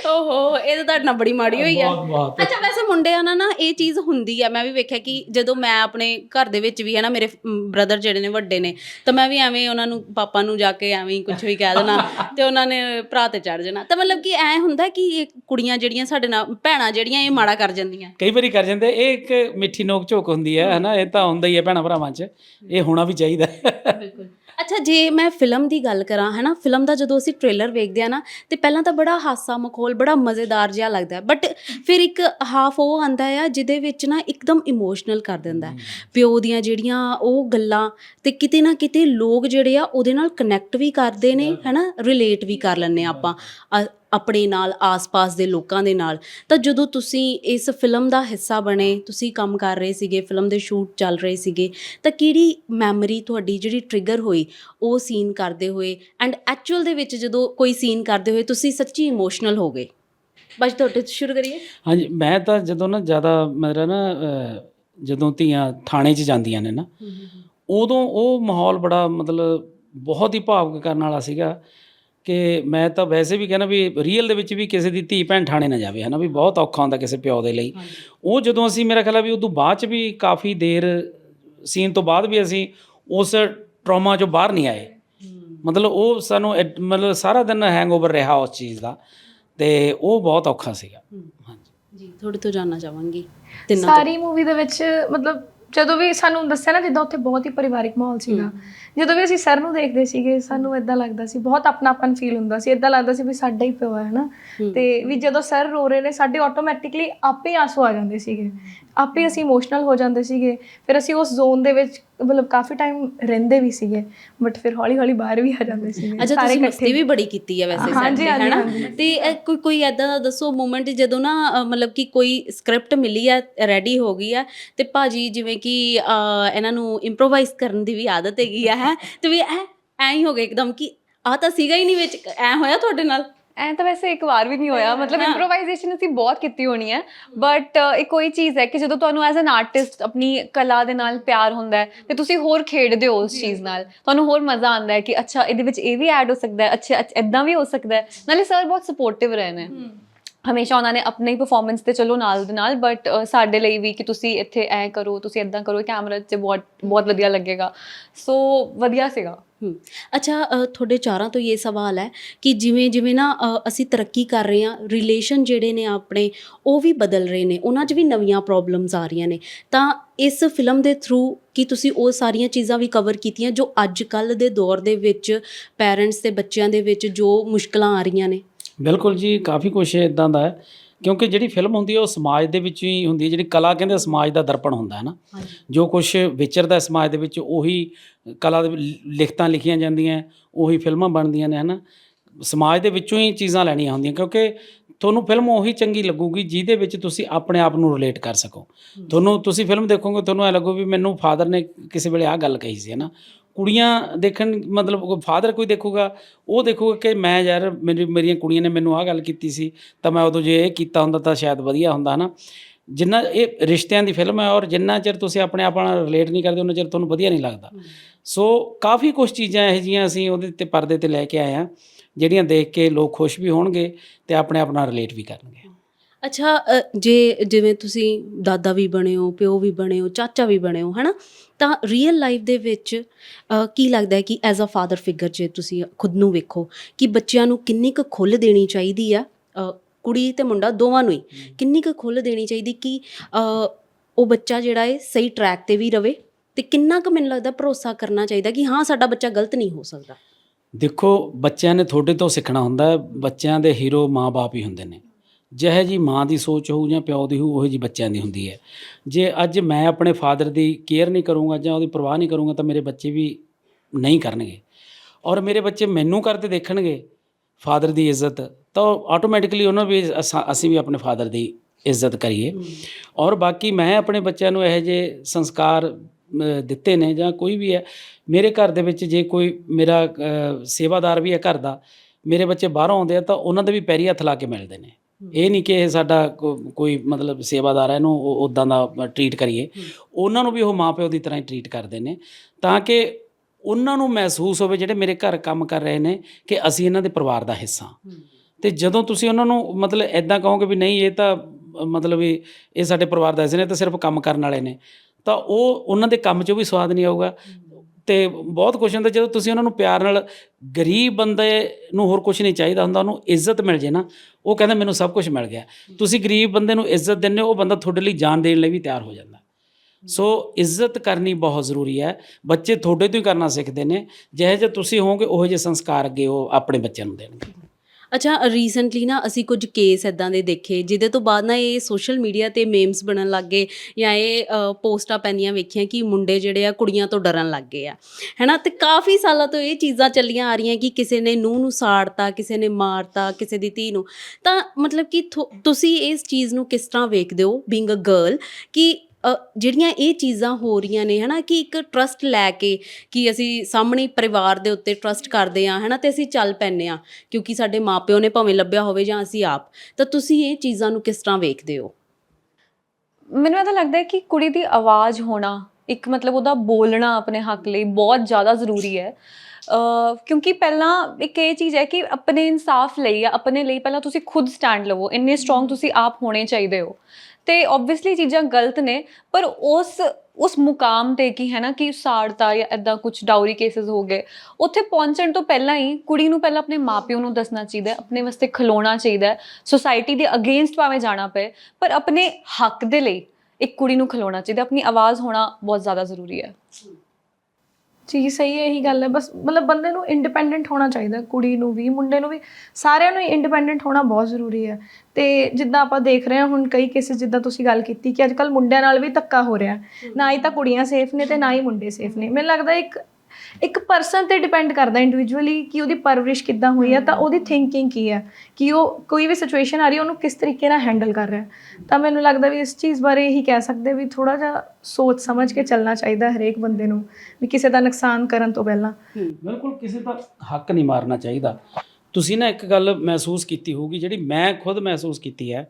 Speaker 3: ਓਹੋ ਇਹ ਤਾਂ ਤੁਹਾਡੇ ਨਾਲ ਬੜੀ ਮਾੜੀ ਹੋਈ ਆ।
Speaker 1: ਬਹੁਤ ਬਹੁਤ।
Speaker 3: ਅੱਛਾ ਵੈਸੇ ਮੁੰਡਿਆਂ ਨਾਲ ਨਾ ਇਹ ਚੀਜ਼ ਹੁੰਦੀ ਆ। ਮੈਂ ਵੀ ਵੇਖਿਆ ਕਿ ਜਦੋਂ ਮੈਂ ਆਪਣੇ ਘਰ ਦੇ ਵਿੱਚ ਵੀ ਹੈ ਨਾ ਮੇਰੇ ਬ੍ਰਦਰ ਜਿਹੜੇ ਨੇ ਵੱਡੇ ਨੇ ਤਾਂ ਮੈਂ ਵੀ ਐਵੇਂ ਉਹਨਾਂ ਨੂੰ ਪਾਪਾ ਨੂੰ ਜਾ ਕੇ ਐਵੇਂ ਕੁਝ ਵੀ ਕਹਿ ਦੇਣਾ ਤੇ ਉਹਨਾਂ ਨੇ ਭਰਾ ਤੇ ਚੜ ਜਾਣਾ। ਤਾਂ ਮਤਲਬ ਕਿ ਐ ਹੁੰਦਾ ਕਿ ਇਹ ਕੁੜੀਆਂ ਜਿਹੜੀਆਂ ਸਾਡੇ ਨਾਲ ਭੈਣਾਂ ਜਿਹੜੀਆਂ ਇਹ ਮਾੜਾ ਕਰ ਜਾਂਦੀਆਂ।
Speaker 1: ਕਈ ਵਾਰੀ ਕਰ ਜਾਂਦੇ ਇਹ ਇੱਕ ਮਿੱਠੀ ਨੋਕ ਝੋਕ ਹੁੰਦੀ ਹੈ ਹਨਾ ਇਹ ਤਾਂ ਹੁੰਦਾ ਹੀ ਹੈ ਭੈਣਾਂ ਭਰਾਵਾਂ 'ਚ। ਇਹ ਹੋਣਾ ਵੀ ਚਾਹੀਦਾ
Speaker 3: ਬਿਲਕੁਲ। ਅੱਛਾ ਜੇ ਮੈਂ ਫਿਲਮ ਦੀ ਗੱਲ ਕਰਾਂ ਹੈ ਨਾ ਫਿਲਮ ਦਾ ਜਦੋਂ ਅਸੀਂ ਟ੍ਰੇਲਰ ਵੇਖਦੇ ਆ ਨਾ ਤੇ ਪਹਿਲਾਂ ਤਾਂ ਬੜਾ ਹਾਸਾ ਮਖੌਲ ਬੜਾ ਮਜ਼ੇਦਾਰ ਜਿਹਾ ਲੱਗਦਾ ਬਟ ਫਿਰ ਇੱਕ ਹਾਫ ਉਹ ਆਂਦਾ ਆ ਜਿਹਦੇ ਵਿੱਚ ਨਾ ਇੱਕਦਮ ਇਮੋਸ਼ਨਲ ਕਰ ਦਿੰਦਾ। ਪਿਓ ਦੀਆਂ ਜਿਹੜੀਆਂ ਉਹ ਗੱਲਾਂ ਤੇ ਕਿਤੇ ਨਾ ਕਿਤੇ ਲੋਕ ਜਿਹੜੇ ਆ ਉਹਦੇ ਨਾਲ ਕਨੈਕਟ ਵੀ ਕਰਦੇ ਨੇ ਹੈ ਨਾ ਰਿਲੇਟ ਵੀ ਕਰ ਲੈਂਦੇ ਆ ਆਪਾਂ। ਆਪਣੇ ਨਾਲ ਆਸ-ਪਾਸ ਦੇ ਲੋਕਾਂ ਦੇ ਨਾਲ। ਤਾਂ ਜਦੋਂ ਤੁਸੀਂ ਇਸ ਫਿਲਮ ਦਾ ਹਿੱਸਾ ਬਣੇ ਤੁਸੀਂ ਕੰਮ ਕਰ ਰਹੇ ਸੀਗੇ ਫਿਲਮ ਦੇ ਸ਼ੂਟ ਚੱਲ ਰਹੇ ਸੀਗੇ ਤਾਂ ਕਿਹੜੀ ਮੈਮਰੀ ਤੁਹਾਡੀ ਜਿਹੜੀ ਟ੍ਰਿਗਰ ਹੋਈ ਉਹ ਸੀਨ ਕਰਦੇ ਹੋਏ? ਐਂਡ ਐਕਚੁਅਲ ਦੇ ਵਿੱਚ ਜਦੋਂ ਕੋਈ ਸੀਨ ਕਰਦੇ ਹੋਏ ਤੁਸੀਂ ਸੱਚੀ ਇਮੋਸ਼ਨਲ ਹੋ ਗਏ? ਬਸ ਤੁਹਾਡੇ ਤੋਂ ਸ਼ੁਰੂ ਕਰੀਏ।
Speaker 1: ਹਾਂਜੀ ਮੈਂ ਤਾਂ ਜਦੋਂ ਨਾ ਜ਼ਿਆਦਾ ਮੇਰਾ ਨਾ ਜਦੋਂ ਧੀਆਂ ਥਾਣੇ 'ਚ ਜਾਂਦੀਆਂ ਨੇ ਨਾ ਉਦੋਂ ਉਹ ਮਾਹੌਲ ਬੜਾ ਮਤਲਬ ਬਹੁਤ ਹੀ ਭਾਵੁਕ ਕਰਨ ਵਾਲਾ ਸੀਗਾ। ਕਿ ਮੈਂ ਤਾਂ ਵੈਸੇ ਵੀ ਕਹਿੰਦਾ ਵੀ ਰੀਅਲ ਦੇ ਵਿੱਚ ਵੀ ਕਿਸੇ ਦੀ ਧੀ ਭੈਣ ਥਾਣੇ ਨਾ ਜਾਵੇ ਹਨਾ? ਵੀ ਬਹੁਤ ਔਖਾ ਹੁੰਦਾ ਕਿਸੇ ਪਿਓ ਦੇ ਲਈ। ਉਹ ਜਦੋਂ ਅਸੀਂ ਮੇਰਾ ਖਿਆਲ ਆ ਵੀ ਉਦੋਂ ਬਾਅਦ ਚ ਵੀ ਕਾਫੀ ਦੇਰ ਸੀਨ ਤੋਂ ਬਾਅਦ ਵੀ ਅਸੀਂ ਉਸ ਟਰਾਮਾ ਚੋਂ ਬਾਹਰ ਨਹੀਂ ਆਏ। ਮਤਲਬ ਉਹ ਸਾਨੂੰ ਐਡ- ਮਤਲਬ ਸਾਰਾ ਦਿਨ ਹੈਂਗਓਵਰ ਰਿਹਾ ਉਸ ਚੀਜ਼ ਦਾ। ਤੇ ਉਹ ਬਹੁਤ ਔਖਾ ਸੀਗਾ। ਹਾਂਜੀ।
Speaker 3: ਜੀ ਤੁਹਾਡੇ ਤੋਂ ਜਾਨਣਾ ਚਾਹਾਂਗੀ। ਤਿੰਨਾਂ ਤੋਂ।
Speaker 4: ਸਾਰੀ ਮੂਵੀ ਦੇ ਵਿੱਚ ਮਤਲਬ ਜਦੋਂ ਵੀ ਸਾਨੂੰ ਦੱਸਿਆ ਨਾ ਜਿੱਦਾਂ ਉੱਥੇ ਬਹੁਤ ਹੀ ਪਰਿਵਾਰਿਕ ਮਾਹੌਲ ਸੀਗਾ। ਜਦੋਂ ਵੀ ਅਸੀਂ ਸਰ ਨੂੰ ਦੇਖਦੇ ਸੀਗੇ ਸਾਨੂੰ ਇਦਾਂ ਲੱਗਦਾ ਸੀ ਬਹੁਤ ਆਪਣਾਪਨ ਫੀਲ ਹੁੰਦਾ ਸੀ ਇਦਾਂ ਲੱਗਦਾ ਸੀ ਵੀ ਸਾਡਾ ਹੀ ਪਿਓ ਹੈ ਨਾ ਤੇ ਵੀ ਜਦੋਂ ਸਰ ਰੋ ਰਹੇ ਨੇ ਸਾਡੇ ਆਟੋਮੈਟਿਕਲੀ ਆਪੇ ਆਂਸੂ ਆ ਜਾਂਦੇ ਸੀਗੇ। ਆਪੇ ਅਸੀਂ ਇਮੋਸ਼ਨਲ ਹੋ ਜਾਂਦੇ ਸੀਗੇ। ਫਿਰ ਅਸੀਂ ਉਸ ਜ਼ੋਨ ਦੇ ਵਿੱਚ ਮਤਲਬ ਕਾਫੀ ਟਾਈਮ ਰਹਿੰਦੇ ਵੀ ਸੀਗੇ ਬਟ ਫਿਰ ਹੌਲੀ ਹੌਲੀ ਬਾਹਰ ਵੀ ਆ ਜਾਂਦੇ ਸੀਗੇ।
Speaker 3: ਅੱਛਾ ਤੁਸੀਂ ਮਸਤੀ ਵੀ ਬੜੀ ਕੀਤੀ ਹੈ ਵੈਸੇ ਸਾਡੇ ਹੈਨਾ?
Speaker 4: ਹਾਂਜੀ।
Speaker 3: ਤੇ ਕੋਈ ਕੋਈ ਐਦਾਂ ਦਾ ਦੱਸੋ ਮੂਮੈਂਟ ਜਦੋਂ ਨਾ ਮਤਲਬ ਕਿ ਕੋਈ ਸਕ੍ਰਿਪਟ ਮਿਲੀ ਹੈ ਰੈਡੀ ਹੋ ਗਈ ਹੈ ਤੇ ਭਾਜੀ ਜਿਵੇਂ ਕਿ ਇਹਨਾਂ ਨੂੰ ਇੰਪਰੋਵਾਈਜ਼ ਕਰਨ ਦੀ ਵੀ ਆਦਤ ਹੈਗੀ ਆ ਹੈ ਤੇ ਵੀ ਐ ਐਂ ਹੀ ਹੋ ਗਿਆ ਇੱਕਦਮ ਕਿ ਆ ਤਾਂ ਸੀਗਾ ਹੀ ਨਹੀਂ ਵਿੱਚ ਐ ਹੋਇਆ ਤੁਹਾਡੇ ਨਾਲ?
Speaker 6: ਐਂ ਤਾਂ ਵੈਸੇ ਇੱਕ ਵਾਰ ਵੀ ਨਹੀਂ ਹੋਇਆ ਮਤਲਬ ਇੰਪਰੋਵਾਈਜ਼ੇਸ਼ਨ ਅਸੀਂ ਬਹੁਤ ਕੀਤੀ ਹੋਣੀ ਹੈ ਬਟ ਇਹ ਕੋਈ ਚੀਜ਼ ਹੈ ਕਿ ਜਦੋਂ ਤੁਹਾਨੂੰ ਐਜ਼ ਐਨ ਆਰਟਿਸਟ ਆਪਣੀ ਕਲਾ ਦੇ ਨਾਲ ਪਿਆਰ ਹੁੰਦਾ ਹੈ ਤੇ ਤੁਸੀਂ ਹੋਰ ਖੇਡਦੇ ਹੋ ਉਸ ਚੀਜ਼ ਨਾਲ ਤੁਹਾਨੂੰ ਹੋਰ ਮਜ਼ਾ ਆਉਂਦਾ ਹੈ ਕਿ ਅੱਛਾ ਇਹਦੇ ਵਿੱਚ ਇਹ ਵੀ ਐਡ ਹੋ ਸਕਦਾ ਹੈ ਅੱਛਾ ਏਦਾਂ ਵੀ ਹੋ ਸਕਦਾ ਹੈ। ਨਾਲੇ ਸਰ ਬਹੁਤ ਸਪੋਰਟਿਵ ਰਹੇ ਨੇ। ਹਮੇਸ਼ਾ ਉਹਨਾਂ ਨੇ ਆਪਣੀ ਪਰਫਾਰਮੈਂਸ ਤੇ ਚਲੋ ਨਾਲ ਦੇ ਨਾਲ ਬਟ ਸਾਡੇ ਲਈ ਵੀ ਕਿ ਤੁਸੀਂ ਇੱਥੇ ਐ ਕਰੋ, ਤੁਸੀਂ ਇਦਾਂ ਕਰੋ ਕੈਮਰਾ 'ਚ ਬਹੁਤ ਬਹੁਤ ਵਧੀਆ ਲੱਗੇਗਾ। ਸੋ ਵਧੀਆ ਸੀਗਾ।
Speaker 3: ਅੱਛਾ ਤੁਹਾਡੇ ਚਾਰਾਂ ਤੋਂ ਇਹ ਸਵਾਲ ਹੈ ਕਿ ਜਿਵੇਂ ਜਿਵੇਂ ਨਾ ਅਸੀਂ ਤਰੱਕੀ ਕਰ ਰਹੇ ਹਾਂ ਰਿਲੇਸ਼ਨ ਜਿਹੜੇ ਨੇ ਆਪਣੇ, ਉਹ ਵੀ ਬਦਲ ਰਹੇ ਨੇ, ਉਹਨਾਂ 'ਚ ਵੀ ਨਵੀਆਂ ਪ੍ਰੋਬਲਮਸ ਆ ਰਹੀਆਂ ਨੇ। ਤਾਂ ਇਸ ਫਿਲਮ ਦੇ ਥਰੂ ਕਿ ਤੁਸੀਂ ਉਹ ਸਾਰੀਆਂ ਚੀਜ਼ਾਂ ਵੀ ਕਵਰ ਕੀਤੀਆਂ ਜੋ ਅੱਜ ਕੱਲ ਦੇ ਦੌਰ ਦੇ ਵਿੱਚ ਪੇਰੈਂਟਸ ਤੇ ਬੱਚਿਆਂ ਦੇ ਵਿੱਚ ਜੋ ਮੁਸ਼ਕਲਾਂ ਆ ਰਹੀਆਂ ਨੇ?
Speaker 1: ਬਿਲਕੁਲ ਜੀ ਕਾਫੀ ਕੁਝ ਇਦਾਂ ਦਾ ਹੈ। ਕਿਉਂਕਿ ਜਿਹੜੀ ਫਿਲਮ ਹੁੰਦੀ ਹੈ ਉਹ ਸਮਾਜ ਦੇ ਵਿੱਚ ਹੀ ਹੁੰਦੀ ਹੈ ਜਿਹੜੀ ਕਲਾ ਕਹਿੰਦੇ ਸਮਾਜ ਦਾ ਦਰਪਣ ਹੁੰਦਾ ਹੈ ਨਾ। ਜੋ ਕੁਝ ਵਿਚਰਦਾ ਹੈ ਸਮਾਜ ਦੇ ਵਿੱਚ ਉਹੀ ਕਲਾ ਦੇ ਲਿਖਤਾਂ ਲਿਖੀਆਂ ਜਾਂਦੀਆਂ ਉਹੀ ਫਿਲਮਾਂ ਬਣਦੀਆਂ ਨੇ ਹਨਾ। ਸਮਾਜ ਦੇ ਵਿੱਚੋਂ ਹੀ ਚੀਜ਼ਾਂ ਲੈਣੀਆਂ ਹੁੰਦੀਆਂ ਕਿਉਂਕਿ ਤੁਹਾਨੂੰ ਫਿਲਮ ਉਹੀ ਚੰਗੀ ਲੱਗੂਗੀ ਜਿਹਦੇ ਵਿੱਚ ਤੁਸੀਂ ਆਪਣੇ ਆਪ ਨੂੰ ਰਿਲੇਟ ਕਰ ਸਕੋ। ਤੁਹਾਨੂੰ ਤੁਸੀਂ ਫਿਲਮ ਦੇਖੋਗੇ ਤੁਹਾਨੂੰ ਐ ਲੱਗੂ ਵੀ ਮੈਨੂੰ ਫਾਦਰ ਨੇ ਕਿਸੇ ਵੇਲੇ ਆਹ ਗੱਲ ਕਹੀ ਸੀ ਹੈ ਨਾ ਕੁੜੀਆਂ ਦੇਖਣ ਮਤਲਬ ਫਾਦਰ ਕੋਈ ਦੇਖੂਗਾ ਉਹ ਦੇਖੂਗਾ ਕਿ ਮੈਂ ਯਾਰ ਮੇਰੀ ਮੇਰੀਆਂ ਕੁੜੀਆਂ ਨੇ ਮੈਨੂੰ ਆਹ ਗੱਲ ਕੀਤੀ ਸੀ ਤਾਂ ਮੈਂ ਉਦੋਂ ਜੇ ਇਹ ਕੀਤਾ ਹੁੰਦਾ ਤਾਂ ਸ਼ਾਇਦ ਵਧੀਆ ਹੁੰਦਾ ਹਨਾ? ਜਿੰਨਾ ਇਹ ਰਿਸ਼ਤਿਆਂ ਦੀ ਫਿਲਮ ਹੈ ਔਰ ਜਿੰਨਾ ਚਿਰ ਤੁਸੀਂ ਆਪਣੇ ਆਪ ਨਾਲ ਰਿਲੇਟ ਨਹੀਂ ਕਰਦੇ ਉਹਨਾਂ ਚਿਰ ਤੁਹਾਨੂੰ ਵਧੀਆ ਨਹੀਂ ਲੱਗਦਾ। ਸੋ ਕਾਫੀ ਕੁਝ ਚੀਜ਼ਾਂ ਇਹੋ ਜਿਹੀਆਂ ਅਸੀਂ ਉਹਦੇ ਤੇ ਪਰਦੇ ਤੇ ਲੈ ਕੇ ਆਏ ਆ ਜਿਹੜੀਆਂ ਦੇਖ ਕੇ ਲੋਕ ਖੁਸ਼ ਵੀ ਹੋਣਗੇ ਤੇ ਆਪਣੇ ਆਪ ਨਾਲ ਰਿਲੇਟ ਵੀ ਕਰਨਗੇ।
Speaker 3: ਅੱਛਾ ਅ, ਜੇ ਜਿਵੇਂ ਤੁਸੀਂ ਦਾਦਾ ਵੀ ਬਣੇ ਹੋ ਪਿਓ ਵੀ ਬਣੇ ਹੋ ਚਾਚਾ ਵੀ ਬਣੇ ਹੋ ਹਨਾ? ਤਾਂ ਰੀਅਲ ਲਾਈਫ ਦੇ ਵਿੱਚ ਅ, ਕੀ ਲੱਗਦਾ ਹੈ ਕਿ ਐਜ਼ ਅ ਫਾਦਰ ਫਿਗਰ ਜੇ ਤੁਸੀਂ ਖੁਦ ਨੂੰ ਵੇਖੋ ਕਿ ਬੱਚਿਆਂ ਨੂੰ ਕਿੰਨੀ ਕੁ ਖੁੱਲ੍ਹ ਦੇਣੀ ਚਾਹੀਦੀ ਆ ਅ, ਕੁੜੀ ਤੇ ਮੁੰਡਾ ਦੋਵਾਂ ਨੂੰ ਹੀ ਕਿੰਨੀ ਕੁ ਖੁੱਲ੍ਹ ਦੇਣੀ ਚਾਹੀਦੀ ਕਿ ਅ, ਉਹ ਬੱਚਾ ਜਿਹੜਾ ਹੈ ਸਹੀ ਟਰੈਕ ਤੇ ਵੀ ਰਵੇ ਤੇ ਕਿੰਨਾ ਕੁ ਮੈਨੂੰ ਲੱਗਦਾ ਭਰੋਸਾ ਕਰਨਾ ਚਾਹੀਦਾ ਕਿ ਹਾਂ ਸਾਡਾ ਬੱਚਾ ਗਲਤ ਨਹੀਂ ਹੋ ਸਕਦਾ।
Speaker 1: ਦੇਖੋ ਬੱਚਿਆਂ ਨੇ ਤੁਹਾਡੇ ਤੋਂ ਸਿੱਖਣਾ ਹੁੰਦਾ ਹੈ ਬੱਚਿਆਂ ਦੇ ਹੀਰੋ ਮਾਪੇ ਹੀ ਹੁੰਦੇ ਨੇ। ਜਿਹੇ ਜੀ ਮਾਂ ਦੀ ਸੋਚ ਹੋਊ ਜਾਂ ਪਿਓ ਦੀ ਹੋਊ ਉਹੋ ਜੀ ਬੱਚਿਆਂ ਦੀ ਹੁੰਦੀ ਹੈ। ਜੇ ਅੱਜ ਮੈਂ ਆਪਣੇ ਫਾਦਰ ਦੀ ਕੇਅਰ ਨਹੀਂ ਕਰੂੰਗਾ ਜਾਂ ਉਹਦੀ ਪਰਵਾਹ ਨਹੀਂ ਕਰੂੰਗਾ ਤਾਂ ਮੇਰੇ ਬੱਚੇ ਵੀ ਨਹੀਂ ਕਰਨਗੇ। ਔਰ ਮੇਰੇ ਬੱਚੇ ਮੈਨੂੰ ਕਰਦੇ ਦੇਖਣਗੇ ਫਾਦਰ ਦੀ ਇੱਜ਼ਤ ਤਾਂ ਆਟੋਮੈਟਿਕਲੀ ਉਹਨਾਂ ਵੀ ਅਸਾਂ- ਵੀ ਆਪਣੇ ਫਾਦਰ ਦੀ ਇੱਜ਼ਤ ਕਰੀਏ। ਔਰ ਬਾਕੀ ਮੈਂ ਆਪਣੇ ਬੱਚਿਆਂ ਨੂੰ ਇਹੋ ਜਿਹੇ ਸੰਸਕਾਰ ਦਿੱਤੇ ਨੇ ਜਾਂ ਕੋਈ ਵੀ ਹੈ ਮੇਰੇ ਘਰ ਦੇ ਵਿੱਚ ਜੇ ਕੋਈ ਮੇਰਾ ਸੇਵਾਦਾਰ ਵੀ ਹੈ ਘਰ ਦਾ ਮੇਰੇ ਬੱਚੇ ਬਾਹਰੋਂ ਆਉਂਦੇ ਆ ਤਾਂ ਉਹਨਾਂ ਦੇ ਵੀ ਪੈਰੀ ਹੱਥ ਲਾ ਕੇ ਮਿਲਦੇ ਨੇ। ਇਹ ਨਹੀਂ ਕਿ ਇਹ ਸਾਡਾ ਕੋਈ ਮਤਲਬ ਸੇਵਾਦਾਰ ਹੈ ਇਹਨੂੰ ਉਦਾਂ ਦਾ ਟਰੀਟ ਕਰੀਏ। ਉਹਨਾਂ ਨੂੰ ਵੀ ਉਹ ਮਾਪਿਓ ਦੀ ਤਰ੍ਹਾਂ ਹੀ ਟਰੀਟ ਕਰਦੇ ਨੇ। ਤਾਂ ਕਿ ਉਹਨਾਂ ਨੂੰ ਮਹਿਸੂਸ ਹੋਵੇ ਜਿਹੜੇ ਮੇਰੇ ਘਰ ਕੰਮ ਕਰ ਰਹੇ ਨੇ ਕਿ ਅਸੀਂ ਇਹਨਾਂ ਦੇ ਪਰਿਵਾਰ ਦਾ ਹਿੱਸਾ। ਤੇ ਜਦੋਂ ਤੁਸੀਂ ਉਹਨਾਂ ਨੂੰ ਮਤਲਬ ਐਦਾਂ ਕਹੋਗੇ ਵੀ ਨਹੀਂ ਇਹ ਤਾਂ ਮਤਲਬ ਵੀ ਇਹ ਸਾਡੇ ਪਰਿਵਾਰ ਦਾ ਹਿੱਸਾ ਨੇ ਤਾਂ ਸਿਰਫ ਕੰਮ ਕਰਨ ਵਾਲੇ ਨੇ। ਤਾਂ ਉਹ ਉਹਨਾਂ ਦੇ ਕੰਮ 'ਚੋਂ ਵੀ ਸਵਾਦ ਨਹੀਂ ਆਊਗਾ। ਤੇ ਬਹੁਤ ਕੁਝ ਹੁੰਦਾ ਜਦੋਂ ਤੁਸੀਂ ਉਹਨਾਂ ਨੂੰ ਪਿਆਰ ਨਾਲ ਗਰੀਬ ਬੰਦੇ ਨੂੰ ਹੋਰ ਕੁਝ ਨਹੀਂ ਚਾਹੀਦਾ ਹੁੰਦਾ, ਉਹਨੂੰ ਇੱਜ਼ਤ ਮਿਲ ਜੇ ਨਾ, ਉਹ ਕਹਿੰਦਾ ਮੈਨੂੰ ਸਭ ਕੁਝ ਮਿਲ ਗਿਆ। ਤੁਸੀਂ ਗਰੀਬ ਬੰਦੇ ਨੂੰ ਇੱਜ਼ਤ ਦਿੰਦੇ ਹੋ, ਉਹ ਬੰਦਾ ਤੁਹਾਡੇ ਲਈ ਜਾਨ ਦੇਣ ਲਈ ਵੀ ਤਿਆਰ ਹੋ ਜਾਂਦਾ। ਸੋ ਇੱਜ਼ਤ ਕਰਨੀ ਬਹੁਤ ਜ਼ਰੂਰੀ ਹੈ। ਬੱਚੇ ਤੁਹਾਡੇ ਤੋਂ ਹੀ ਕਰਨਾ ਸਿੱਖਦੇ ਨੇ, ਜਿਹੇ ਜਿਹੇ ਤੁਸੀਂ ਹੋਵੋਗੇ, ਉਹੋ ਜਿਹੇ ਸੰਸਕਾਰ ਅੱਗੇ ਉਹ ਆਪਣੇ ਬੱਚਿਆਂ ਨੂੰ ਦੇਣਗੇ।
Speaker 3: ਅੱਛਾ ਰੀਸੈਂਟਲੀ ਨਾ ਅਸੀਂ ਕੁਝ ਕੇਸ ਇਦਾਂ ਦੇ ਦੇਖੇ ਜਿਹਦੇ ਤੋਂ ਬਾਅਦ ਨਾ ਇਹ ਸੋਸ਼ਲ ਮੀਡੀਆ ਤੇ ਮੇਮਸ ਬਣਨ ਲੱਗ ਗਏ ਜਾਂ ਇਹ ਅ, ਪੋਸਟਾਂ ਪੈਂਦੀਆਂ ਵੇਖੀਆਂ ਕਿ ਮੁੰਡੇ ਜਿਹੜੇ ਆ ਕੁੜੀਆਂ ਤੋਂ ਡਰਨ ਲੱਗ ਗਏ ਆ ਹੈਨਾ? ਤੇ ਕਾਫੀ ਸਾਲਾਂ ਤੋਂ ਇਹ ਚੀਜ਼ਾਂ ਚੱਲੀਆਂ ਆ ਰਹੀਆਂ ਕਿ ਕਿਸੇ ਨੇ ਨੂੰਹ ਨੂੰ ਸਾੜਤਾ ਕਿਸੇ ਨੇ ਮਾਰਤਾ ਕਿਸੇ ਦੀ ਧੀ ਨੂੰ। ਤਾਂ ਮਤਲਬ ਕਿ ਥੋ- ਤੁਸੀਂ ਇਸ ਚੀਜ਼ ਨੂੰ ਕਿਸ ਤਰ੍ਹਾਂ ਵੇਖਦੇ ਹੋ ਬੀਇੰਗ ਅ ਗਰਲ ਕਿ ਜਿਹੜੀਆਂ ਇਹ ਚੀਜ਼ਾਂ ਹੋ ਰਹੀਆਂ ਨੇ, ਹਨਾ, ਕਿ ਇੱਕ ਟਰਸਟ ਲੈ ਕੇ ਕਿ ਅਸੀਂ ਸਾਹਮਣੇ ਪਰਿਵਾਰ ਦੇ ਉੱਤੇ ਟਰਸਟ ਕਰਦੇ ਆ ਹਨਾ, ਤੇ ਅਸੀਂ ਚੱਲ ਪੈਂਦੇ ਆ ਕਿਉਂਕਿ ਸਾਡੇ ਮਾਪਿਓ ਨੇ ਭਾਵੇਂ ਲੱਭਿਆ ਹੋਵੇ ਜਾਂ ਅਸੀਂ ਆਪ, ਤਾਂ ਤੁਸੀਂ ਇਹ ਚੀਜ਼ਾਂ ਨੂੰ ਕਿਸ ਤਰ੍ਹਾਂ ਵੇਖਦੇ ਹੋ?
Speaker 6: ਮੈਨੂੰ ਤਾਂ ਲੱਗਦਾ ਹੈ ਕਿ ਕੁੜੀ ਦੀ ਆਵਾਜ਼ ਹੋਣਾ, ਇੱਕ ਮਤਲਬ ਉਹਦਾ ਬੋਲਣਾ ਆਪਣੇ ਹੱਕ ਲਈ ਬਹੁਤ ਜ਼ਿਆਦਾ ਜ਼ਰੂਰੀ ਹੈ। ਕਿਉਂਕਿ ਪਹਿਲਾਂ ਇੱਕ ਇਹ ਚੀਜ਼ ਹੈ ਕਿ ਆਪਣੇ ਇਨਸਾਫ ਲਈ ਜਾਂ ਆਪਣੇ ਲਈ ਪਹਿਲਾਂ ਤੁਸੀਂ ਖੁਦ ਸਟੈਂਡ ਲਵੋ, ਇੰਨੇ ਸਟਰੋਂਗ ਤੁਸੀਂ ਆਪ ਹੋਣੇ ਚਾਹੀਦੇ ਹੋ। ਤੇ ਆਬਵੀਅਸਲੀ ਚੀਜ਼ਾਂ ਗਲਤ ਨੇ, ਪਰ ਉਸ ਉਸ ਮੁਕਾਮ ਤੇ ਕੀ ਹੈ ਨਾ ਕਿ ਸਾੜਤਾ ਜਾਂ ਐਦਾਂ ਕੁਝ ਡਾਊਰੀ ਕੇसेस ਹੋ ਗਏ, ਉੱਥੇ ਪਹੁੰਚਣ ਤੋਂ ਪਹਿਲਾਂ ਹੀ ਕੁੜੀ ਨੂੰ ਪਹਿਲਾਂ ਆਪਣੇ ਮਾਪਿਓ ਨੂੰ ਦੱਸਣਾ ਚਾਹੀਦਾ ਆਪਣੇ ਵਾਸਤੇ ਖਲੋਣਾ ਚਾਹੀਦਾ ਹੈ ਸੋਸਾਇਟੀ ਦੇ ਅਗੇਂਸਟ ਭਾਵੇਂ ਜਾਣਾ ਪਏ, ਪਰ ਆਪਣੇ ਹੱਕ ਦੇ ਲਈ ਇੱਕ ਕੁੜੀ ਨੂੰ ਖਲੋਣਾ ਚਾਹੀਦਾ ਆਪਣੀ ਆਵਾਜ਼ ਹੋਣਾ ਬਹੁਤ ਜ਼ਿਆਦਾ ਜ਼ਰੂਰੀ ਹੈ।
Speaker 4: ਚੀਜ਼ ਸਹੀ ਹੈ, ਇਹੀ ਗੱਲ ਹੈ। ਬਸ ਮਤਲਬ ਬੰਦੇ ਨੂੰ ਇੰਡੀਪੈਂਡੈਂਟ ਹੋਣਾ ਚਾਹੀਦਾ ਕੁੜੀ ਨੂੰ ਵੀ, ਮੁੰਡੇ ਨੂੰ ਵੀ। ਸਾਰਿਆਂ ਨੂੰ ਇੰਡੀਪੈਂਡੈਂਟ ਹੋਣਾ ਬਹੁਤ ਜ਼ਰੂਰੀ ਹੈ। ਤੇ ਜਿੱਦਾਂ ਆਪਾਂ ਦੇਖ ਰਹੇ ਹਾਂ, ਹੁਣ ਕਈ ਕੇਸਿਸ ਜਿੱਦਾਂ ਤੁਸੀਂ ਗੱਲ ਕੀਤੀ ਕਿ ਅੱਜ ਅੱਜਕੱਲ ਮੁੰਡਿਆਂ ਨਾਲ ਵੀ ਧੱਕਾ ਹੋ ਰਿਹਾ ਨਾ ਹੀ ਤਾਂ ਕੁੜੀਆਂ ਸੇਫ ਨੇ ਤੇ ਨਾ ਹੀ ਮੁੰਡੇ ਸੇਫ ਨੇ। ਮੈਨੂੰ ਲੱਗਦਾ ਇੱਕ ਇੱਕ ਪਰਸਨ ਤੇ ਡਿਪੈਂਡ ਕਰਦਾ ਇੰਡੀਵਿਜੂਅਲੀ ਕਿ ਉਹਦੀ ਪਰਵਰਿਸ਼ ਕਿੱਦਾਂ ਹੋਈ ਹੈ ਤਾਂ ਉਹਦੀ ਥਿੰਕਿੰਗ ਕੀ ਹੈ ਕਿ ਉਹ ਕੋਈ ਵੀ ਸਿਚੁਏਸ਼ਨ ਆ ਰਹੀ ਉਹਨੂੰ ਕਿਸ ਤਰੀਕੇ ਨਾਲ ਹੈਂਡਲ ਕਰ ਰਿਹਾ। ਤਾਂ ਮੈਨੂੰ ਲੱਗਦਾ ਵੀ ਇਸ ਚੀਜ਼ ਬਾਰੇ ਇਹੀ ਕਹਿ ਸਕਦੇ ਵੀ ਥੋੜਾ ਜਿਹਾ ਸੋਚ ਸਮਝ ਕੇ ਚੱਲਣਾ ਚਾਹੀਦਾ ਹਰੇਕ ਬੰਦੇ ਨੂੰ ਵੀ ਕਿਸੇ ਦਾ ਨੁਕਸਾਨ ਕਰਨ ਤੋਂ ਪਹਿਲਾਂ।
Speaker 1: ਬਿਲਕੁਲ ਕਿਸੇ ਦਾ ਹੱਕ ਨਹੀਂ ਮਾਰਨਾ ਚਾਹੀਦਾ। ਤੁਸੀਂ ਨਾ ਇੱਕ ਗੱਲ ਮਹਿਸੂਸ ਕੀਤੀ ਹੋਊਗੀ ਜਿਹੜੀ ਮੈਂ ਖੁਦ ਮਹਿਸੂਸ ਕੀਤੀ ਹੈ।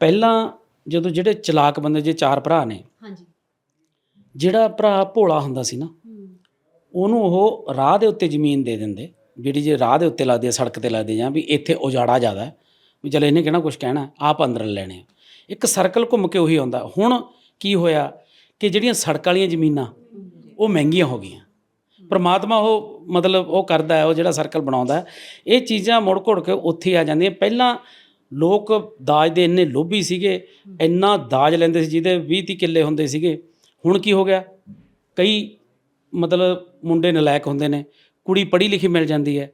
Speaker 1: ਪਹਿਲਾਂ ਜਦੋਂ ਜਿਹੜੇ ਚਲਾਕ ਬੰਦੇ ਜੇ ਚਾਰ ਭਰਾ ਨੇ
Speaker 3: ਹਾਂਜੀ।
Speaker 1: ਜਿਹੜਾ ਭਰਾ ਭੋਲਾ ਹੁੰਦਾ ਸੀ ਨਾ ਉਹਨੂੰ ਉਹ ਰਾਹ ਦੇ ਉੱਤੇ ਜ਼ਮੀਨ ਦੇ ਦਿੰਦੇ, ਜਿਹੜੀ ਜੇ ਰਾਹ ਦੇ ਉੱਤੇ ਲੱਗਦੀ ਹੈ ਸੜਕ ਤੇ ਲੱਗਦੀ ਜਾਂ ਵੀ ਇੱਥੇ ਉਜਾੜਾ ਜ਼ਿਆਦਾ ਵੀ ਚਲ ਇਹਨੇ ਕਿਹੜਾ ਕੁਝ ਕਹਿਣਾ, ਆਪ ਅੰਦਰ ਲੈਣੇ ਆ। ਇੱਕ ਸਰਕਲ ਘੁੰਮ ਕੇ ਉਹੀ ਆਉਂਦਾ। ਹੁਣ ਕੀ ਹੋਇਆ ਕਿ ਜਿਹੜੀਆਂ ਸੜਕ ਵਾਲੀਆਂ ਜ਼ਮੀਨਾਂ, ਉਹ ਮਹਿੰਗੀਆਂ ਹੋ ਗਈਆਂ। ਪਰਮਾਤਮਾ ਉਹ ਮਤਲਬ ਉਹ ਕਰਦਾ ਹੈ, ਉਹ ਜਿਹੜਾ ਸਰਕਲ ਬਣਾਉਂਦਾ ਇਹ ਚੀਜ਼ਾਂ ਮੁੜ ਘੁੜ ਕੇ ਉੱਥੇ ਆ ਜਾਂਦੀਆਂ। ਪਹਿਲਾਂ ਲੋਕ ਦਾਜ ਦੇ ਇੰਨੇ ਲੋਭੀ ਸੀਗੇ, ਇੰਨਾ ਦਾਜ ਲੈਂਦੇ ਸੀ, ਜਿਹਦੇ 20 30 ਕਿੱਲੇ ਹੁੰਦੇ ਸੀਗੇ। ਹੁਣ ਕੀ ਹੋ ਗਿਆ? ਕਈ ਮਤਲਬ ਮੁੰਡੇ ਨਲਾਇਕ ਹੁੰਦੇ ਨੇ ਕੁੜੀ ਪੜ੍ਹੀ ਲਿਖੀ ਮਿਲ ਜਾਂਦੀ ਹੈ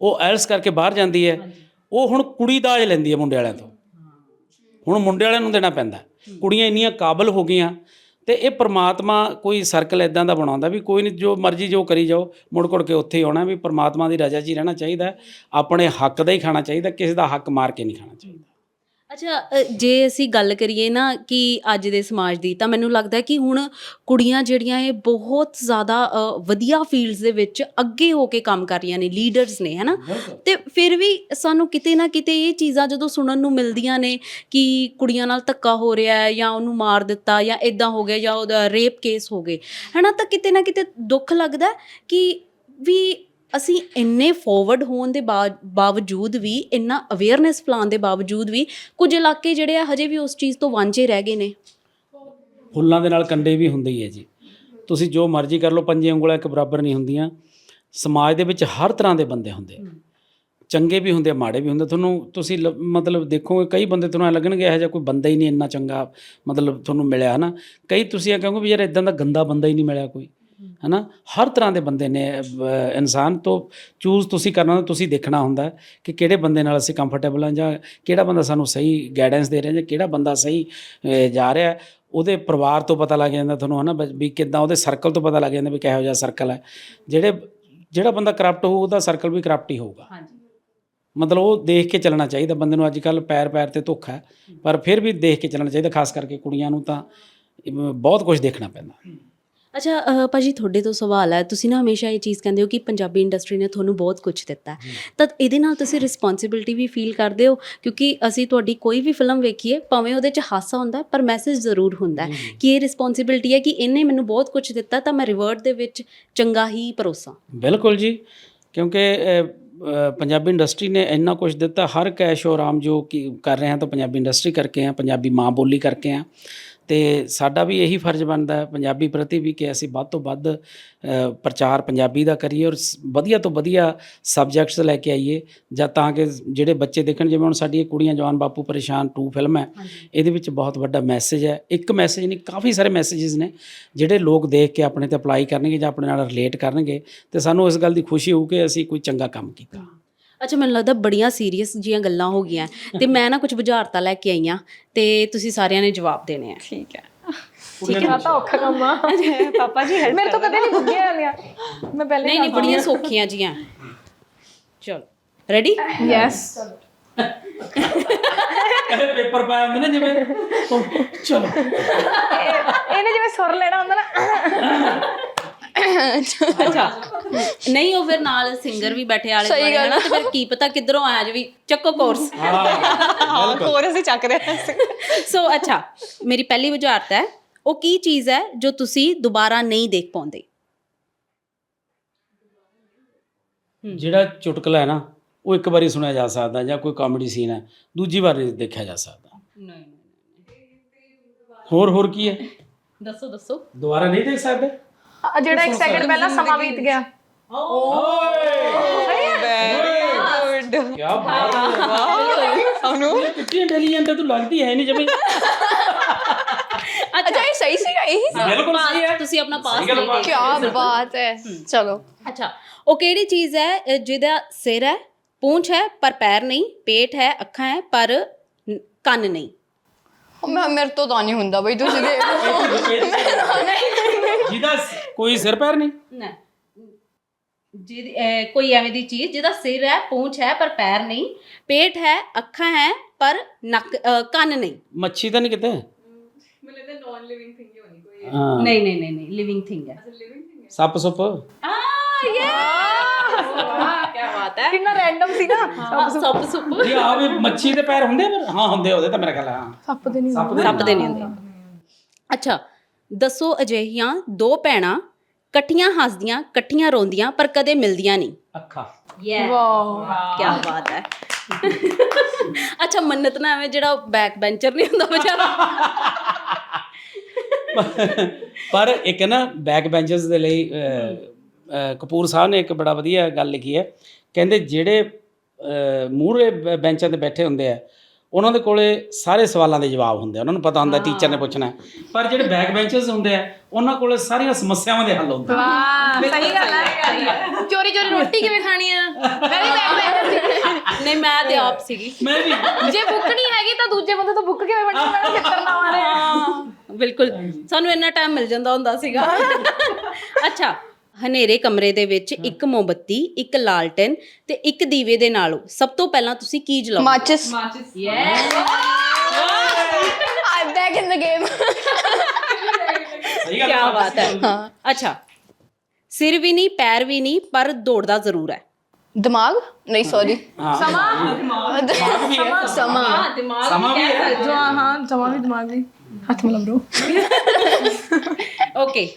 Speaker 1: ਉਹ ਐਲਸ ਕਰਕੇ ਬਾਹਰ ਜਾਂਦੀ ਹੈ ਉਹ ਹੁਣ ਕੁੜੀ ਦਾਜ ਲੈਂਦੀ ਹੈ ਮੁੰਡੇ ਵਾਲਿਆਂ ਤੋਂ। ਹੁਣ ਮੁੰਡੇ ਵਾਲਿਆਂ ਨੂੰ ਦੇਣਾ ਪੈਂਦਾ। ਕੁੜੀਆਂ ਇੰਨੀਆਂ ਕਾਬਲ ਹੋ ਗਈਆਂ ਤੇ ਇਹ ਪ੍ਰਮਾਤਮਾ ਕੋਈ ਸਰਕਲ ਇਦਾਂ ਦਾ ਬਣਾਉਂਦਾ ਵੀ ਕੋਈ ਨਹੀਂ ਜੋ ਮਰਜ਼ੀ ਜੋ ਕਰੀ ਜਾਓ ਮੁੜ ਕੁੜ ਕੇ ਉੱਥੇ ਹੀ ਆਉਣਾ ਵੀ ਪ੍ਰਮਾਤਮਾ ਦੀ ਰਜ਼ਾ ਹੀ ਰਹਿਣਾ ਚਾਹੀਦਾ। ਆਪਣੇ ਹੱਕ ਦਾ ਹੀ ਖਾਣਾ ਚਾਹੀਦਾ ਕਿਸੇ ਦਾ ਹੱਕ ਮਾਰ ਕੇ ਨਹੀਂ ਖਾਣਾ ਚਾਹੀਦਾ।
Speaker 3: ਅੱਛਾ ਅ, ਜੇ ਅਸੀਂ ਗੱਲ ਕਰੀਏ ਨਾ ਕਿ ਅੱਜ ਦੇ ਸਮਾਜ ਦੀ ਤਾਂ ਮੈਨੂੰ ਲੱਗਦਾ ਹੈ ਕਿ ਹੁਣ ਕੁੜੀਆਂ ਜਿਹੜੀਆਂ ਇਹ ਬਹੁਤ ਜ਼ਿਆਦਾ ਅ, ਵਧੀਆ ਫੀਲਡਸ ਦੇ ਵਿੱਚ ਅੱਗੇ ਹੋ ਕੇ ਕੰਮ ਕਰ ਰਹੀਆਂ ਨੇ ਲੀਡਰਸ ਨੇ ਹੈਨਾ? ਤੇ ਫਿਰ ਵੀ ਸਾਨੂੰ ਕਿਤੇ ਨਾ ਕਿਤੇ ਇਹ ਚੀਜ਼ਾਂ ਜਦੋਂ ਸੁਣਨ ਨੂੰ ਮਿਲਦੀਆਂ ਨੇ ਕਿ ਕੁੜੀਆਂ ਨਾਲ ਧੱਕਾ ਹੋ ਰਿਹਾ ਹੈ ਜਾਂ ਉਹਨੂੰ ਮਾਰ ਦਿੱਤਾ ਜਾਂ ਇਦਾਂ ਹੋ ਗਿਆ ਜਾਂ ਉਹਦਾ ਰੇਪ ਕੇਸ ਹੋ ਗਏ ਹੈਨਾ? ਤਾਂ ਕਿਤੇ ਨਾ ਕਿਤੇ ਦੁੱਖ ਲੱਗਦਾ ਹੈ ਕਿ ਵੀ ਅਸੀਂ ਇੰਨੇ ਫੋਰਵਰਡ ਹੋਣ ਦੇ ਬਾ- ਬਾਵਜੂਦ ਵੀ, ਇੰਨਾ ਅਵੇਅਰਨੈਸ ਫੈਲਾਉਣ ਦੇ ਬਾਵਜੂਦ ਵੀ, ਕੁਝ ਇਲਾਕੇ ਜਿਹੜੇ ਆ ਹਜੇ ਵੀ ਉਸ ਚੀਜ਼ ਤੋਂ ਵਾਂਝੇ ਰਹਿ ਗਏ ਨੇ।
Speaker 1: ਫੁੱਲਾਂ ਦੇ ਨਾਲ ਕੰਡੇ ਵੀ ਹੁੰਦੇ ਹੀ ਹੈ ਜੀ। ਤੁਸੀਂ ਜੋ ਮਰਜ਼ੀ ਕਰ ਲਓ, ਪੰਜੇ ਉਂਗਲਾਂ ਇੱਕ ਬਰਾਬਰ ਨਹੀਂ ਹੁੰਦੀਆਂ। ਸਮਾਜ ਦੇ ਵਿੱਚ ਹਰ ਤਰ੍ਹਾਂ ਦੇ ਬੰਦੇ ਹੁੰਦੇ ਆ। ਚੰਗੇ ਵੀ ਹੁੰਦੇ ਆ, ਮਾੜੇ ਵੀ ਹੁੰਦੇ ਤੁਹਾਨੂੰ ਤੁਸੀਂ ਲ- ਮਤਲਬ ਦੇਖੋਗੇ, ਕਈ ਬੰਦੇ ਤੁਹਾਨੂੰ ਐਂ ਲੱਗਣਗੇ, ਇਹੋ ਜਿਹਾ ਕੋਈ ਬੰਦਾ ਹੀ ਨਹੀਂ ਇੰਨਾ ਚੰਗਾ, ਮਤਲਬ ਤੁਹਾਨੂੰ ਮਿਲਿਆ, ਹਨਾ? ਕਈ ਤੁਸੀਂ ਇਹ ਕਹੋਗੇ ਵੀ ਯਾਰ ਇਦਾਂ ਦਾ ਗੰਦਾ ਬੰਦਾ ਹੀ ਨਹੀਂ ਮਿਲਿਆ ਕੋਈ। ਹਨਾ? ਹਰ ਤਰ੍ਹਾਂ ਦੇ ਬੰਦੇ ਨੇ ਇਨਸਾਨ ਤੋਂ ਚੂਜ਼ ਤੁਸੀਂ ਕਰਨਾ ਤੁਸੀਂ ਦੇਖਣਾ ਹੁੰਦਾ ਕਿ ਕਿਹੜੇ ਬੰਦੇ ਨਾਲ ਅਸੀਂ ਕੰਫਰਟੇਬਲ ਹਾਂ ਜਾਂ ਕਿਹੜਾ ਬੰਦਾ ਸਾਨੂੰ ਸਹੀ ਗਾਈਡੈਂਸ ਦੇ ਰਿਹਾ ਜਾਂ ਕਿਹੜਾ ਬੰਦਾ ਸਹੀ ਜਾ ਰਿਹਾ। ਉਹਦੇ ਪਰਿਵਾਰ ਤੋਂ ਪਤਾ ਲੱਗ ਜਾਂਦਾ ਤੁਹਾਨੂੰ ਹਨਾ ਵੀ ਕਿੱਦਾਂ ਉਹਦੇ ਸਰਕਲ ਤੋਂ ਪਤਾ ਲੱਗ ਜਾਂਦਾ ਵੀ ਕਿਹੋ ਜਿਹਾ ਸਰਕਲ ਹੈ। ਜਿਹੜੇ ਜਿਹੜਾ ਬੰਦਾ ਕਰਪਟ ਹੋਊ ਉਹਦਾ ਸਰਕਲ ਵੀ ਕਰਪਟ ਹੀ ਹੋਊਗਾ।
Speaker 3: ਹਾਂਜੀ।
Speaker 1: ਮਤਲਬ ਉਹ ਦੇਖ ਕੇ ਚੱਲਣਾ ਚਾਹੀਦਾ ਬੰਦੇ ਨੂੰ ਅੱਜ ਕੱਲ ਪੈਰ ਪੈਰ ਤੇ ਧੋਖਾ ਹੈ। ਪਰ ਫਿਰ ਵੀ ਦੇਖ ਕੇ ਚੱਲਣਾ ਚਾਹੀਦਾ ਖਾਸ ਕਰਕੇ ਕੁੜੀਆਂ ਨੂੰ ਤਾਂ ਬਹੁਤ ਕੁਝ ਦੇਖਣਾ ਪੈਂਦਾ।
Speaker 3: ਅੱਛਾ ਅ, ਭਾਜੀ ਤੁਹਾਡੇ ਤੋਂ ਸਵਾਲ ਹੈ। ਤੁਸੀਂ ਨਾ ਹਮੇਸ਼ਾ ਇਹ ਚੀਜ਼ ਕਹਿੰਦੇ ਹੋ ਕਿ ਪੰਜਾਬੀ ਇੰਡਸਟਰੀ ਨੇ ਤੁਹਾਨੂੰ ਬਹੁਤ ਕੁਝ ਦਿੱਤਾ ਹੈ। ਤਾਂ ਇਹਦੇ ਨਾਲ ਤੁਸੀਂ ਰਿਸਪੌਂਸਿਬਿਲਟੀ ਵੀ ਫੀਲ ਕਰਦੇ ਹੋ? ਕਿਉਂਕਿ ਅਸੀਂ ਤੁਹਾਡੀ ਕੋਈ ਵੀ ਫਿਲਮ ਵੇਖੀਏ ਭਾਵੇਂ ਉਹਦੇ 'ਚ ਹਾਸਾ ਹੁੰਦਾ ਹੈ, ਪਰ ਮੈਸੇਜ ਜ਼ਰੂਰ ਹੁੰਦਾ ਹੈ ਕਿ ਇਹ ਰਿਸਪੌਂਸਿਬਿਲਟੀ ਹੈ ਕਿ ਇਹਨੇ ਮੈਨੂੰ ਬਹੁਤ ਕੁਝ ਦਿੱਤਾ ਤਾਂ ਮੈਂ ਰਿਵਰਟ ਦੇ ਵਿੱਚ ਚੰਗਾ ਹੀ ਪਰੋਸਾਂ
Speaker 1: ਬਿਲਕੁਲ ਜੀ। ਕਿਉਂਕਿ ਅ, ਅ, ਪੰਜਾਬੀ ਇੰਡਸਟਰੀ ਨੇ ਇੰਨਾ ਕੁਝ ਦਿੱਤਾ। ਹਰ ਕੈਸ਼ੋ ਆਰਾਮ ਜੋ ਕਿ ਕਰ ਰਹੇ ਹਾਂ ਤਾਂ ਪੰਜਾਬੀ ਇੰਡਸਟਰੀ ਕਰਕੇ ਆ ਪੰਜਾਬੀ ਮਾਂ ਬੋਲੀ ਕਰਕੇ ਆ। ਤੇ ਸਾਡਾ ਵੀ ਇਹੀ ਫਰਜ਼ ਬਣਦਾ ਹੈ ਪੰਜਾਬੀ ਪ੍ਰਤੀ ਵੀ ਕਿ ਅਸੀਂ ਵੱਧ ਤੋਂ ਵੱਧ ਅ, ਪ੍ਰਚਾਰ ਪੰਜਾਬੀ ਦਾ ਕਰੀਏ ਔਰ ਸ- ਵਧੀਆ ਤੋਂ ਵਧੀਆ ਸਬਜੈਕਟਸ ਲੈ ਕੇ ਆਈਏ ਜਾਂ ਤਾਂ ਕਿ ਜਿਹੜੇ ਬੱਚੇ ਦੇਖਣ ਜਿਵੇਂ ਹੁਣ ਸਾਡੀ ਇਹ ਕੁੜੀਆਂ ਜਵਾਨ ਬਾਪੂ ਪਰੇਸ਼ਾਨ 2 ਫਿਲਮ ਹੈ ਇਹਦੇ ਵਿੱਚ ਬਹੁਤ ਵੱਡਾ ਮੈਸੇਜ ਹੈ। ਇੱਕ ਮੈਸੇਜ ਨਹੀਂ ਕਾਫੀ ਸਾਰੇ ਮੈਸੇजेस ਨੇ ਜਿਹੜੇ ਲੋਕ ਦੇਖ ਕੇ ਆਪਣੇ ਤੇ ਅਪਲਾਈ ਕਰਨਗੇ ਜਾਂ ਆਪਣੇ ਨਾਲ ਰਿਲੇਟ ਕਰਨਗੇ ਤੇ ਸਾਨੂੰ ਇਸ ਗੱਲ ਦੀ ਖੁਸ਼ੀ ਹੋਊ ਕਿ ਅਸੀਂ ਕੋਈ ਚੰਗਾ ਕੰਮ ਕੀਤਾ।
Speaker 3: ਅੱਛਾ ਮੈਨੂੰ ਲੱਗਦਾ ਬੜੀਆਂ ਸੀਰੀਅਸ ਜੀਆਂ ਗੱਲਾਂ ਹੋ ਗਈਆਂ। ਤੇ ਮੈਂ ਨਾ ਕੁਝ ਬੁਝਾਰਤਾਂ ਲੈ ਕੇ ਆਈਆਂ ਤੇ ਤੁਸੀਂ ਸਾਰਿਆਂ ਨੇ ਜਵਾਬ ਦੇਣੇ ਆ।
Speaker 6: ਠੀਕ ਹੈ।
Speaker 4: ਠੀਕ ਹੈ ਤਾਂ ਔਖਾ ਕੰਮ ਆ।
Speaker 6: ਪਾਪਾ ਜੀ ਹੈਲਪ
Speaker 4: ਮੇਰੇ ਤੋਂ ਕਦੇ ਨਹੀਂ ਬੁੱਝਿਆ ਜਾਂਦੀਆਂ ਮੈਂ ਪਹਿਲੇ
Speaker 3: ਨਹੀਂ ਨਹੀਂ ਬੜੀਆਂ ਸੌਖੀਆਂ ਜੀਆਂ। ਚਲ ਰੈਡੀ
Speaker 4: ਯੈਸ
Speaker 1: ਪੇਪਰ ਪਾਇਆ ਹੁੰਦਾ ਨਾ ਜਿਵੇਂ। ਚਲੋ।
Speaker 4: ਇਹਨੇ ਜਿਵੇਂ ਸੁਰ ਲੈਣਾ ਹੁੰਦਾ ਨਾ।
Speaker 3: ਨਹੀਂ ਉਹ ਫਿਰ ਨਾਲ ਸਿੰਗਰ ਵੀ ਬੈਠੇ ਆਲੇ ਨਾ ਤੇ ਫਿਰ ਕੀ ਪਤਾ ਕਿੱਧਰੋਂ ਆਇਆ ਜੀ ਵੀ ਚੱਕੋ ਕੋਰਸ
Speaker 6: ਹਾਂ ਕੋਰਸ ਹੀ ਚੱਕ ਰਹੇ ਸੀ
Speaker 3: ਸੋ ਅੱਛਾ ਮੇਰੀ ਪਹਿਲੀ ਬੁਝਾਰਤ ਹੈ ਉਹ ਕੀ ਚੀਜ਼ ਹੈ ਜੋ ਤੁਸੀਂ ਦੁਬਾਰਾ ਨਹੀਂ ਦੇਖ ਪਾਉਂਦੇ?
Speaker 1: ਜਿਹੜਾ ਚੁਟਕਲਾ ਹੈ ਨਾ ਉਹ ਇੱਕ ਵਾਰੀ ਸੁਣਿਆ ਜਾ ਸਕਦਾ ਜਾਂ ਕੋਈ ਕਾਮੇਡੀ ਸੀਨ ਹੈ ਦੂਜੀ ਵਾਰ ਨਹੀਂ ਦੇਖਿਆ ਜਾ ਸਕਦਾ।
Speaker 3: ਨਹੀਂ।
Speaker 1: ਹੋਰ ਹੋਰ ਕੀ ਹੈ?
Speaker 3: ਦੱਸੋ ਦੱਸੋ।
Speaker 1: ਦੁਬਾਰਾ ਨਹੀਂ ਦੇਖ ਸਕਦੇ?
Speaker 4: ਆ ਜਿਹੜਾ ਇੱਕ ਸੈਕਿੰਡ ਪਹਿਲਾਂ ਸਮਾਂ ਬੀਤ ਗਿਆ।
Speaker 6: ਗੁੱਡ।
Speaker 1: ਕੀ ਬਾਤ ਹੈ।
Speaker 6: ਸਾਨੂੰ
Speaker 1: ਕਿੰਨੀ ਇੰਟੈਲੀਜੈਂਟ ਤੂੰ ਲੱਗਦੀ ਹੈ ਨਹੀਂ ਜਮੇ।
Speaker 5: ਅੱਛਾ ਇਹ ਸਹੀ ਸੀਗਾ ਇਹ
Speaker 1: ਬਿਲਕੁਲ ਸਹੀ ਹੈ।
Speaker 3: ਤੁਸੀਂ ਆਪਣਾ ਪਾਸ ਨਹੀਂ
Speaker 1: ਬਾਤ।
Speaker 5: ਕੀ ਬਾਤ ਹੈ। ਚਲੋ।
Speaker 3: ਅੱਛਾ ਉਹ ਕਿਹੜੀ ਚੀਜ਼ ਹੈ ਜਿਹਦਾ ਸਿਰ ਹੈ? ਪੂੰਛ ਹੈ ਪਰ ਪੈਰ ਨਹੀਂ। ਪੇਟ ਹੈ ਅੱਖਾਂ ਹੈ ਪਰ ਕੰਨ ਨਹੀਂ।
Speaker 5: ਮੈਂ ਮੇਰੇ ਤੋਂ ਤਾਂ ਨਹੀਂ ਹੁੰਦਾ ਬਈ ਤੁਸੀਂ ਦੇਖ
Speaker 1: ਜਿਹਦਾ ਸ- ਕੋਈ ਸਿਰ ਪੈਰ ਨਹੀਂ?
Speaker 3: ਨਾ। ਜਿਹਦੀ ਕੋਈ ਐਵੇਂ ਦੀ ਚੀਜ਼ ਜਿਹਦਾ ਸਿਰ ਹੈ ਪੂੰਛ ਹੈ ਪਰ ਪੈਰ ਨਹੀਂ। ਪੇਟ ਹੈ ਅੱਖਾਂ ਹੈ ਪਰ ਨੱਕ ਕੰਨ ਨਹੀਂ।
Speaker 1: ਮੱਛੀ ਤਾਂ ਨਹੀਂ ਕਿਤੇ?
Speaker 6: ਮੈਨੂੰ ਤਾਂ ਨਾਨ ਲਿਵਿੰਗ ਥਿੰਗ ਹੀ ਹੋਣੀ ਕੋਈ।
Speaker 3: ਨਹੀਂ ਨਹੀਂ ਨਹੀਂ ਲਿਵਿੰਗ ਥਿੰਗ ਹੈ।
Speaker 1: ਸੱਪ ਸੁੱਪ
Speaker 3: ਆ ਯੇ ਕੀ ਬਾਤ ਹੈ।
Speaker 4: ਕਿੰਨਾ ਰੈਂਡਮ ਸੀ ਨਾ।
Speaker 3: ਸੱਪ ਸੁੱਪ।
Speaker 1: ਇਹ ਆ ਵੀ ਮੱਛੀ ਦੇ ਪੈਰ ਹੁੰਦੇ ਆ ਪਰ ਹਾਂ ਹੁੰਦੇ ਆ ਉਹਦੇ ਤਾਂ ਮੇਰਾ ਖਿਆਲ ਹੈ, ਹਾਂ।
Speaker 4: ਸੱਪ ਦੇ ਨਹੀਂ
Speaker 1: ਸੱਪ ਦੇ
Speaker 3: ਸੱਪ ਦੇ ਨਹੀਂ ਹੁੰਦੇ। ਅੱਛਾ ਦੱਸੋ ਅਜਿਹੀਆਂ ਦੋ ਭੈਣਾਂ ਇਕੱਠੀਆਂ ਹੱਸਦੀਆਂ ਇਕੱਠੀਆਂ ਰੋਂਦੀਆਂ ਪਰ ਕਦੇ ਮਿਲਦੀਆਂ ਨਹੀਂ।
Speaker 1: ਅੱਖਾਂ।
Speaker 3: ਯੇ
Speaker 4: ਵਾਹ।
Speaker 3: ਕੀ ਬਾਤ ਹੈ। ਅੱਛਾ ਮੰਨਤ ਨਾ ਐਵੇਂ ਜਿਹੜਾ ਬੈਕ ਬੈਂਚਰ ਨਹੀਂ ਹੁੰਦਾ ਵਿਚਾਰਾ।
Speaker 1: ਪਰ ਇੱਕ ਨਾ ਬੈਕ ਬੈਂਚਰਸ ਦੇ ਲਈ ਕਪੂਰ ਸਾਹਿਬ ਨੇ ਇੱਕ ਬੜਾ ਵਧੀਆ ਗੱਲ ਲਿਖੀ ਹੈ। ਕਹਿੰਦੇ ਜਿਹੜੇ ਮੂਹਰੇ ਬੈਂਚਾਂ ਤੇ ਬੈਠੇ ਹੁੰਦੇ ਆ ਉਹਨਾਂ ਦੇ ਕੋਲੇ ਸਾਰੇ ਸਵਾਲਾਂ ਦੇ ਜਵਾਬ ਹੁੰਦੇ ਆ। ਉਹਨਾਂ ਨੂੰ ਪਤਾ ਹੁੰਦਾ ਟੀਚਰ ਨੇ ਪੁੱਛਣਾ। ਪਰ ਜਿਹੜੇ ਬੈਕ ਬੈਂਚਰਸ ਹੁੰਦੇ ਆ ਉਹਨਾਂ ਕੋਲੇ ਸਾਰੀਆਂ ਸਮੱਸਿਆਵਾਂ ਦੇ ਹੱਲ ਹੁੰਦੇ ਆ।
Speaker 4: ਵਾਹ ਸਹੀ ਗੱਲ ਹੈ ਚੋਰੀ ਚੋਰੀ ਰੋਟੀ ਕਿਵੇਂ ਖਾਣੀ ਆ? ਮੈਂ ਵੀ ਬੈਠ ਬੈਠ ਸੀ
Speaker 3: ਨਹੀਂ ਮੈਂ ਤੇ ਆਪ ਸੀਗੀ।
Speaker 1: ਮੈਂ ਵੀ।
Speaker 4: ਜੇ ਬੁੱਕ ਨਹੀਂ ਹੈਗੀ ਤਾਂ ਦੂਜੇ ਬੰਦੇ ਤੋਂ ਬੁੱਕ ਕਿਵੇਂ ਬਣਨੀ ਮੈਂ ਕਿੱਤਰ ਨਾ ਮਾਰੇ
Speaker 3: ਬਿਲਕੁਲ। ਸਾਨੂੰ ਇੰਨਾ ਟਾਈਮ ਮਿਲ ਜਾਂਦਾ ਹੁੰਦਾ ਸੀਗਾ। ਅੱਛਾ ਹਨੇਰੇ ਕਮਰੇ ਦੇ ਵਿੱਚ ਇੱਕ ਮੋਮਬੱਤੀ ਇੱਕ ਲਾਲਟਨ ਤੇ ਇੱਕ ਦੀਵੇ ਦੇ ਨਾਲ ਸਭ ਤੋਂ ਪਹਿਲਾਂ ਤੁਸੀਂ ਕੀ ਜਲਾਓ
Speaker 5: ਮਾਚਿਸ। ਆਈ ਬੈਕ ਇਨ ਦ ਗੇਮ
Speaker 3: ਕੀ ਬਾਤ ਹੈ। ਅੱਛਾ। ਸਿਰ ਵੀ ਨਹੀਂ ਪੈਰ ਵੀ ਨਹੀਂ ਪਰ ਦੌੜਦਾ ਜ਼ਰੂਰ ਹੈ।
Speaker 5: ਦਿਮਾਗ? ਨਹੀਂ ਸੌਰੀ
Speaker 1: ਸਮਾਂ? ਵੀ ਹੈ।
Speaker 5: ਸਮਾਂ
Speaker 1: ਸਮਾਂ ਵੀ ਹੈ।
Speaker 4: ਜੋ ਹਾਂ। ਜਮਾ ਵੀ ਦਿਮਾਗ ਨਹੀਂ ਹੱਥ ਮਿਲਾ ਬ్రో
Speaker 3: ਓਕੇ।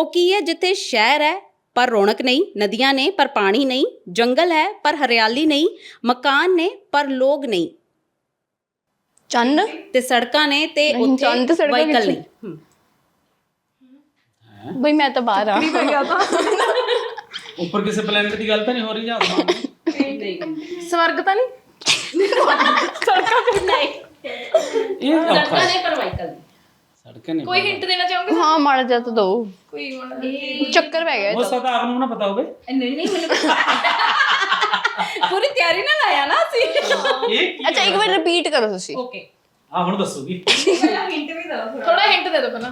Speaker 3: ਉਹ ਕੀ ਹੈ ਜਿੱਥੇ ਸ਼ਹਿਰ ਹੈ ਪਰ ਰੌਣਕ ਨਹੀਂ ਨਦੀਆਂ ਨੇ ਪਰ ਪਾਣੀ ਨਹੀਂ ਜੰਗਲ ਹੈ ਪਰ ਹਰਿਆਲੀ ਨਹੀਂ ਮਕਾਨ ਨੇ ਪਰ ਲੋਕ ਨਹੀਂ।
Speaker 5: ਚੰਨ?
Speaker 3: ਤੇ ਸੜਕਾਂ ਨੇ ਤੇ
Speaker 5: ਨਹੀਂ, ਚੰਦ ਤੇ
Speaker 3: ਉੱਥੇ
Speaker 5: ਸੜਕਾਂ
Speaker 3: ਵਾਹੀਕਲ
Speaker 5: ਵਿੱਚ।
Speaker 3: ਨਹੀਂ। ਹਮ।
Speaker 5: ਬਈ ਮੈਂ ਤਾਂ ਬਾਹਰ ਆ।
Speaker 1: ਉੱਪਰ ਕਿਸੇ ਪਲੈਨਟ ਦੀ ਗੱਲ ਤਾਂ ਨਹੀਂ ਹੋ ਰਹੀ ਜਾਂ ਆਸਮਾਨ ਦੀ?
Speaker 4: ਸਵਰਗ ਤਾਂ ਨਹੀਂ?
Speaker 1: ਇਹ ਔਖਾ
Speaker 3: ਸੜਕਾਂ
Speaker 1: ਹੈ।
Speaker 3: ਨੇ ਪਰ ਵਾਹੀਕਲ ਨਹੀਂ।
Speaker 1: ਨੇ
Speaker 4: ਕੋਈ ਹਿੰਟ ਦੇਣਾ ਚਾਹੋਗੇ
Speaker 5: ਹਾਂ ਮਾੜਾ ਜਿਹਾ ਤਾਂ ਦੋ।
Speaker 4: ਕੋਈ ਮਾੜਾ
Speaker 5: ਚੱਕਰ ਪੈ ਗਿਆ
Speaker 1: ਹੋ ਸਕਦਾ ਆਪ ਨੂੰ ਨਾ ਪਤਾ ਹੋਵੇ
Speaker 3: ਨਹੀਂ ਨਹੀਂ ਮੈਨੂੰ ਪੂਰੀ ਤਿਆਰੀ ਨਾਲ ਆਇਆ ਨਾ ਅਸੀਂ।
Speaker 1: ਇਹ ਕੀ
Speaker 5: ਅੱਛਾ ਇੱਕ ਵਾਰ ਰਿਪੀਟ ਕਰੋ ਤੁਸੀਂ।
Speaker 3: ਓਕੇ
Speaker 1: ਆ ਹੁਣ ਦੱਸੂਗੀ।
Speaker 4: ਥੋੜਾ ਹਿੰਟ ਦੇ ਦਿਓ ਪਹਿਲਾਂ।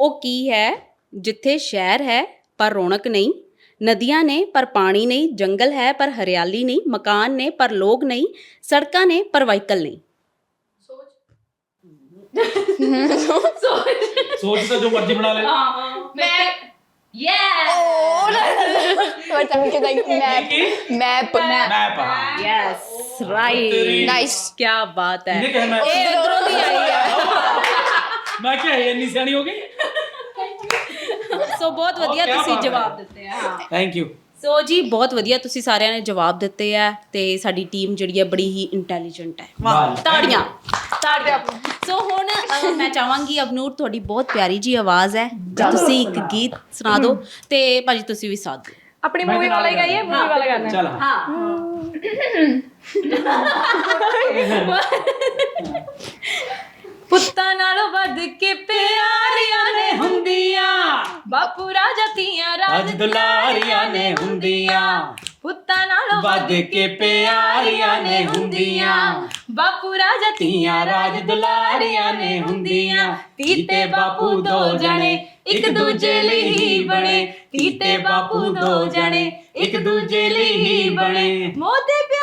Speaker 3: ਉਹ ਕੀ ਹੈ ਜਿੱਥੇ ਸ਼ਹਿਰ ਹੈ ਪਰ ਰੌਣਕ ਨਹੀਂ। ਨਦੀਆਂ ਨੇ ਪਰ ਪਾਣੀ ਨਹੀਂ। ਜੰਗਲ ਹੈ ਪਰ ਹਰਿਆਲੀ ਨਹੀਂ। ਮਕਾਨ ਨੇ ਪਰ ਲੋਕ ਨਹੀਂ। ਸੜਕਾਂ ਨੇ ਪਰ ਵਾਹੀਕਲ ਨਹੀਂ
Speaker 1: ਸੋਚ ਤਾਂ ਜੋ ਮਰਜ਼ੀ ਬਣਾ ਲੈ
Speaker 3: ਮੈਂ
Speaker 5: ਵਟ ਆਮ ਕਿ ਲਾਈਕ ਮੈਪ ਮੈਪ
Speaker 1: ਮੈਪ ਹਾਂ
Speaker 3: ਯੈਸ ਰਾਈਟ
Speaker 5: ਨਾਈਸ
Speaker 3: ਕੀ ਬਾਤ ਹੈ
Speaker 1: ਇਹਨੇ ਕਿਹਾ ਮੈਂ
Speaker 3: ਇਹ ਇਧਰੋਂ ਦੀ ਆਈ ਹੈ
Speaker 1: ਮੈਂ ਕਿਹਾ ਇਹ ਇੰਨੀ ਸਿਆਣੀ ਹੋ ਗਈ
Speaker 3: ਸੋ ਬਹੁਤ ਵਧੀਆ
Speaker 1: ਕਿਆ
Speaker 3: ਤੁਸੀਂ
Speaker 1: ਬਾਤ ਹੈ।
Speaker 3: ਜਵਾਬ ਦਿੱਤੇ ਆ ਹਾਂ
Speaker 1: ਥੈਂਕ ਯੂ
Speaker 3: ਸੋ ਜੀ ਬਹੁਤ ਵਧੀਆ ਤੁਸੀਂ ਸਾਰਿਆਂ ਨੇ ਜਵਾਬ ਦਿੱਤੇ ਆ ਤੇ ਸਾਡੀ ਟੀਮ ਜਿਹੜੀ ਹੈ ਬੜੀ ਹੀ ਇੰਟੈਲੀਜੈਂਟ ਹੈ। ਵਾਹ। ਤਾੜੀਆਂ। ਤਾੜੀਆਂ। ਸੋ ਹੁਣ ਮੈਂ ਚਾਹਾਂਗੀ ਅਬਨੂਰ ਤੁਹਾਡੀ ਬਹੁਤ ਪਿਆਰੀ ਜੀ ਆਵਾਜ਼ ਹੈ। ਤੁਸੀਂ ਇੱਕ ਗੀਤ ਸੁਣਾ ਦਿਓ ਤੇ ਭਾਜੀ ਤੁਸੀਂ ਵੀ ਸਾਥ ਦਿਓ।
Speaker 4: ਆਪਣੀ ਮੂਵੀ ਵਾਲਾ ਹੀ ਗਾਈਏ ਮੂਵੀ ਵਾਲਾ ਗਾਣਾ।
Speaker 1: ਚੱਲ। ਹਾਂ।
Speaker 4: ਪੁੱਤਾਂ ਨਾਲੋਂ
Speaker 1: ਅੱਜ ਦੁਲਾਰੀਆਂ ਨੇ ਹੁੰਦੀਆਂ।
Speaker 4: ਪੁੱਤਾਂ ਨਾਲੋਂ
Speaker 1: ਵੱਧ ਕੇ ਪਿਆਰੀਆਂ ਨੇ ਹੁੰਦੀਆਂ।
Speaker 4: ਬਾਪੂ ਰਾਜਾ
Speaker 1: ਧੀਆਂ ਰਾਜ ਦੁਲਾਰੀਆਂ ਨੇ ਹੁੰਦੀਆਂ। ਧੀ ਤੇ ਬਾਪੂ ਦੋ ਜਣੇ ਇੱਕ ਦੂਜੇ ਲਈ ਹੀ ਬਣੇ। ਧੀ ਤੇ ਬਾਪੂ ਦੋ ਜਣੇ ਇੱਕ ਦੂਜੇ ਲਈ ਹੀ ਬਣੇ।
Speaker 4: ਵਿੱਚੋਂ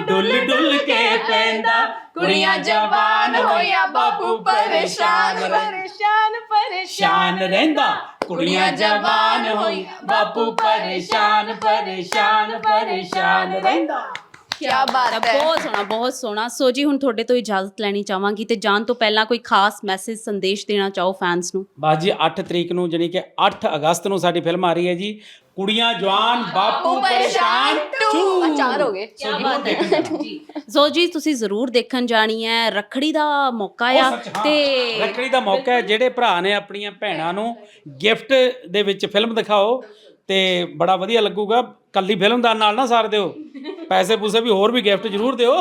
Speaker 1: ਡੁੱਲ ਡੁੱਲ ਕੇ ਪੈਂਦਾ। ਕੁੜੀਆਂ ਜਵਾਨ ਹੋਈਆਂ ਬਾਪੂ ਪਰੇਸ਼ਾਨ।
Speaker 4: ਪਰੇਸ਼ਾਨ ਪਰੇਸ਼ਾਨ।
Speaker 1: ਸ਼ਾਨ ਰਹਿੰਦਾ। ਕੁੜੀਆਂ ਜਵਾਨ ਹੋਈ ਬਾਪੂ ਪਰੇਸ਼ਾਨ ਪਰੇਸ਼ਾਨ ਪਰੇਸ਼ਾਨ ਰਹਿੰਦਾ।
Speaker 5: ਕੀ ਬਾਤ ਹੈ।
Speaker 3: ਬਹੁਤ ਸੋਹਣਾ ਬਹੁਤ ਸੋਹਣਾ। ਸੋ ਜੀ ਹੁਣ ਤੁਹਾਡੇ ਤੋਂ ਇਜਾਜ਼ਤ ਲੈਣੀ ਚਾਹਾਂਗੀ ਤੇ ਜਾਣ ਤੋਂ ਪਹਿਲਾਂ ਕੋਈ ਖਾਸ ਮੈਸੇਜ ਸੰਦੇਸ਼ ਦੇਣਾ ਚਾਹੋ ਫੈਨਸ ਨੂੰ?
Speaker 1: ਬਸ ਜੀ 8 ਤਰੀਕ ਨੂੰ ਜਾਣੀ ਕਿ 8 ਅਗਸਤ ਨੂੰ ਸਾਡੀ ਫਿਲਮ ਆ ਰਹੀ ਹੈ ਜੀ। ਕੁੜੀਆਂ ਜਵਾਨ ਬਾਪੂ ਪਰੇਸ਼ਾਨ
Speaker 5: ਟੂ ਚਾਰ ਹੋ ਗਏ।
Speaker 1: ਸੋ ਜ਼ਰੂਰ ਦੇਖਣ ਜਾਣਾ।
Speaker 3: ਸੋ ਜੀ ਤੁਸੀਂ ਜ਼ਰੂਰ ਦੇਖਣ ਜਾਣੀ ਹੈ। ਰੱਖੜੀ ਦਾ ਮੌਕਾ ਆ
Speaker 1: ਹਾਂ।
Speaker 3: ਤੇ
Speaker 1: ਰੱਖੜੀ ਦਾ ਮੌਕਾ ਹੈ। ਜਿਹੜੇ ਭਰਾ ਨੇ ਆਪਣੀਆਂ ਭੈਣਾਂ ਨੂੰ ਗਿਫਟ ਦੇ ਵਿੱਚ ਫਿਲਮ ਦਿਖਾਓ। ਤੇ ਬੜਾ ਵਧੀਆ ਲੱਗੂਗਾ। ਕੱਲੀ ਫਿਲਮ ਦਾ ਨਾਲ ਨਾ ਸਾਰ ਦਿਓ। ਪੈਸੇ ਪੂਸੇ ਵੀ ਹੋਰ ਵੀ ਗਿਫਟ ਜ਼ਰੂਰ ਦਿਓ।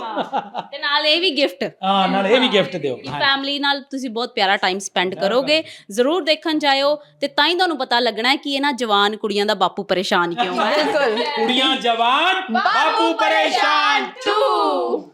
Speaker 3: ਤੇ ਨਾਲ ਇਹ ਵੀ ਗਿਫਟ
Speaker 1: ਹਾਂ ਨਾਲ ਇਹ ਵੀ ਗਿਫਟ ਦਿਓ।
Speaker 3: ਫੈਮਿਲੀ ਨਾਲ ਤੁਸੀਂ ਬਹੁਤ ਪਿਆਰਾ ਟਾਈਮ ਸਪੈਂਡ ਕਰੋਗੇ। ਜ਼ਰੂਰ ਦੇਖਣ ਜਾਇਓ ਤੇ ਤਾਂ ਹੀ ਤੁਹਾਨੂੰ ਪਤਾ ਲੱਗਣਾ ਹੈ ਕਿ ਇਹਨਾਂ ਜਵਾਨ ਕੁੜੀਆਂ ਦਾ ਬਾਪੂ ਪਰੇਸ਼ਾਨ ਕਿਉਂ ਹੈ।
Speaker 5: ਬਿਲਕੁਲ।
Speaker 1: ਕੁੜੀਆਂ ਜਵਾਨ ਬਾਪੂ ਪਰੇਸ਼ਾਨ।
Speaker 5: ਟੂ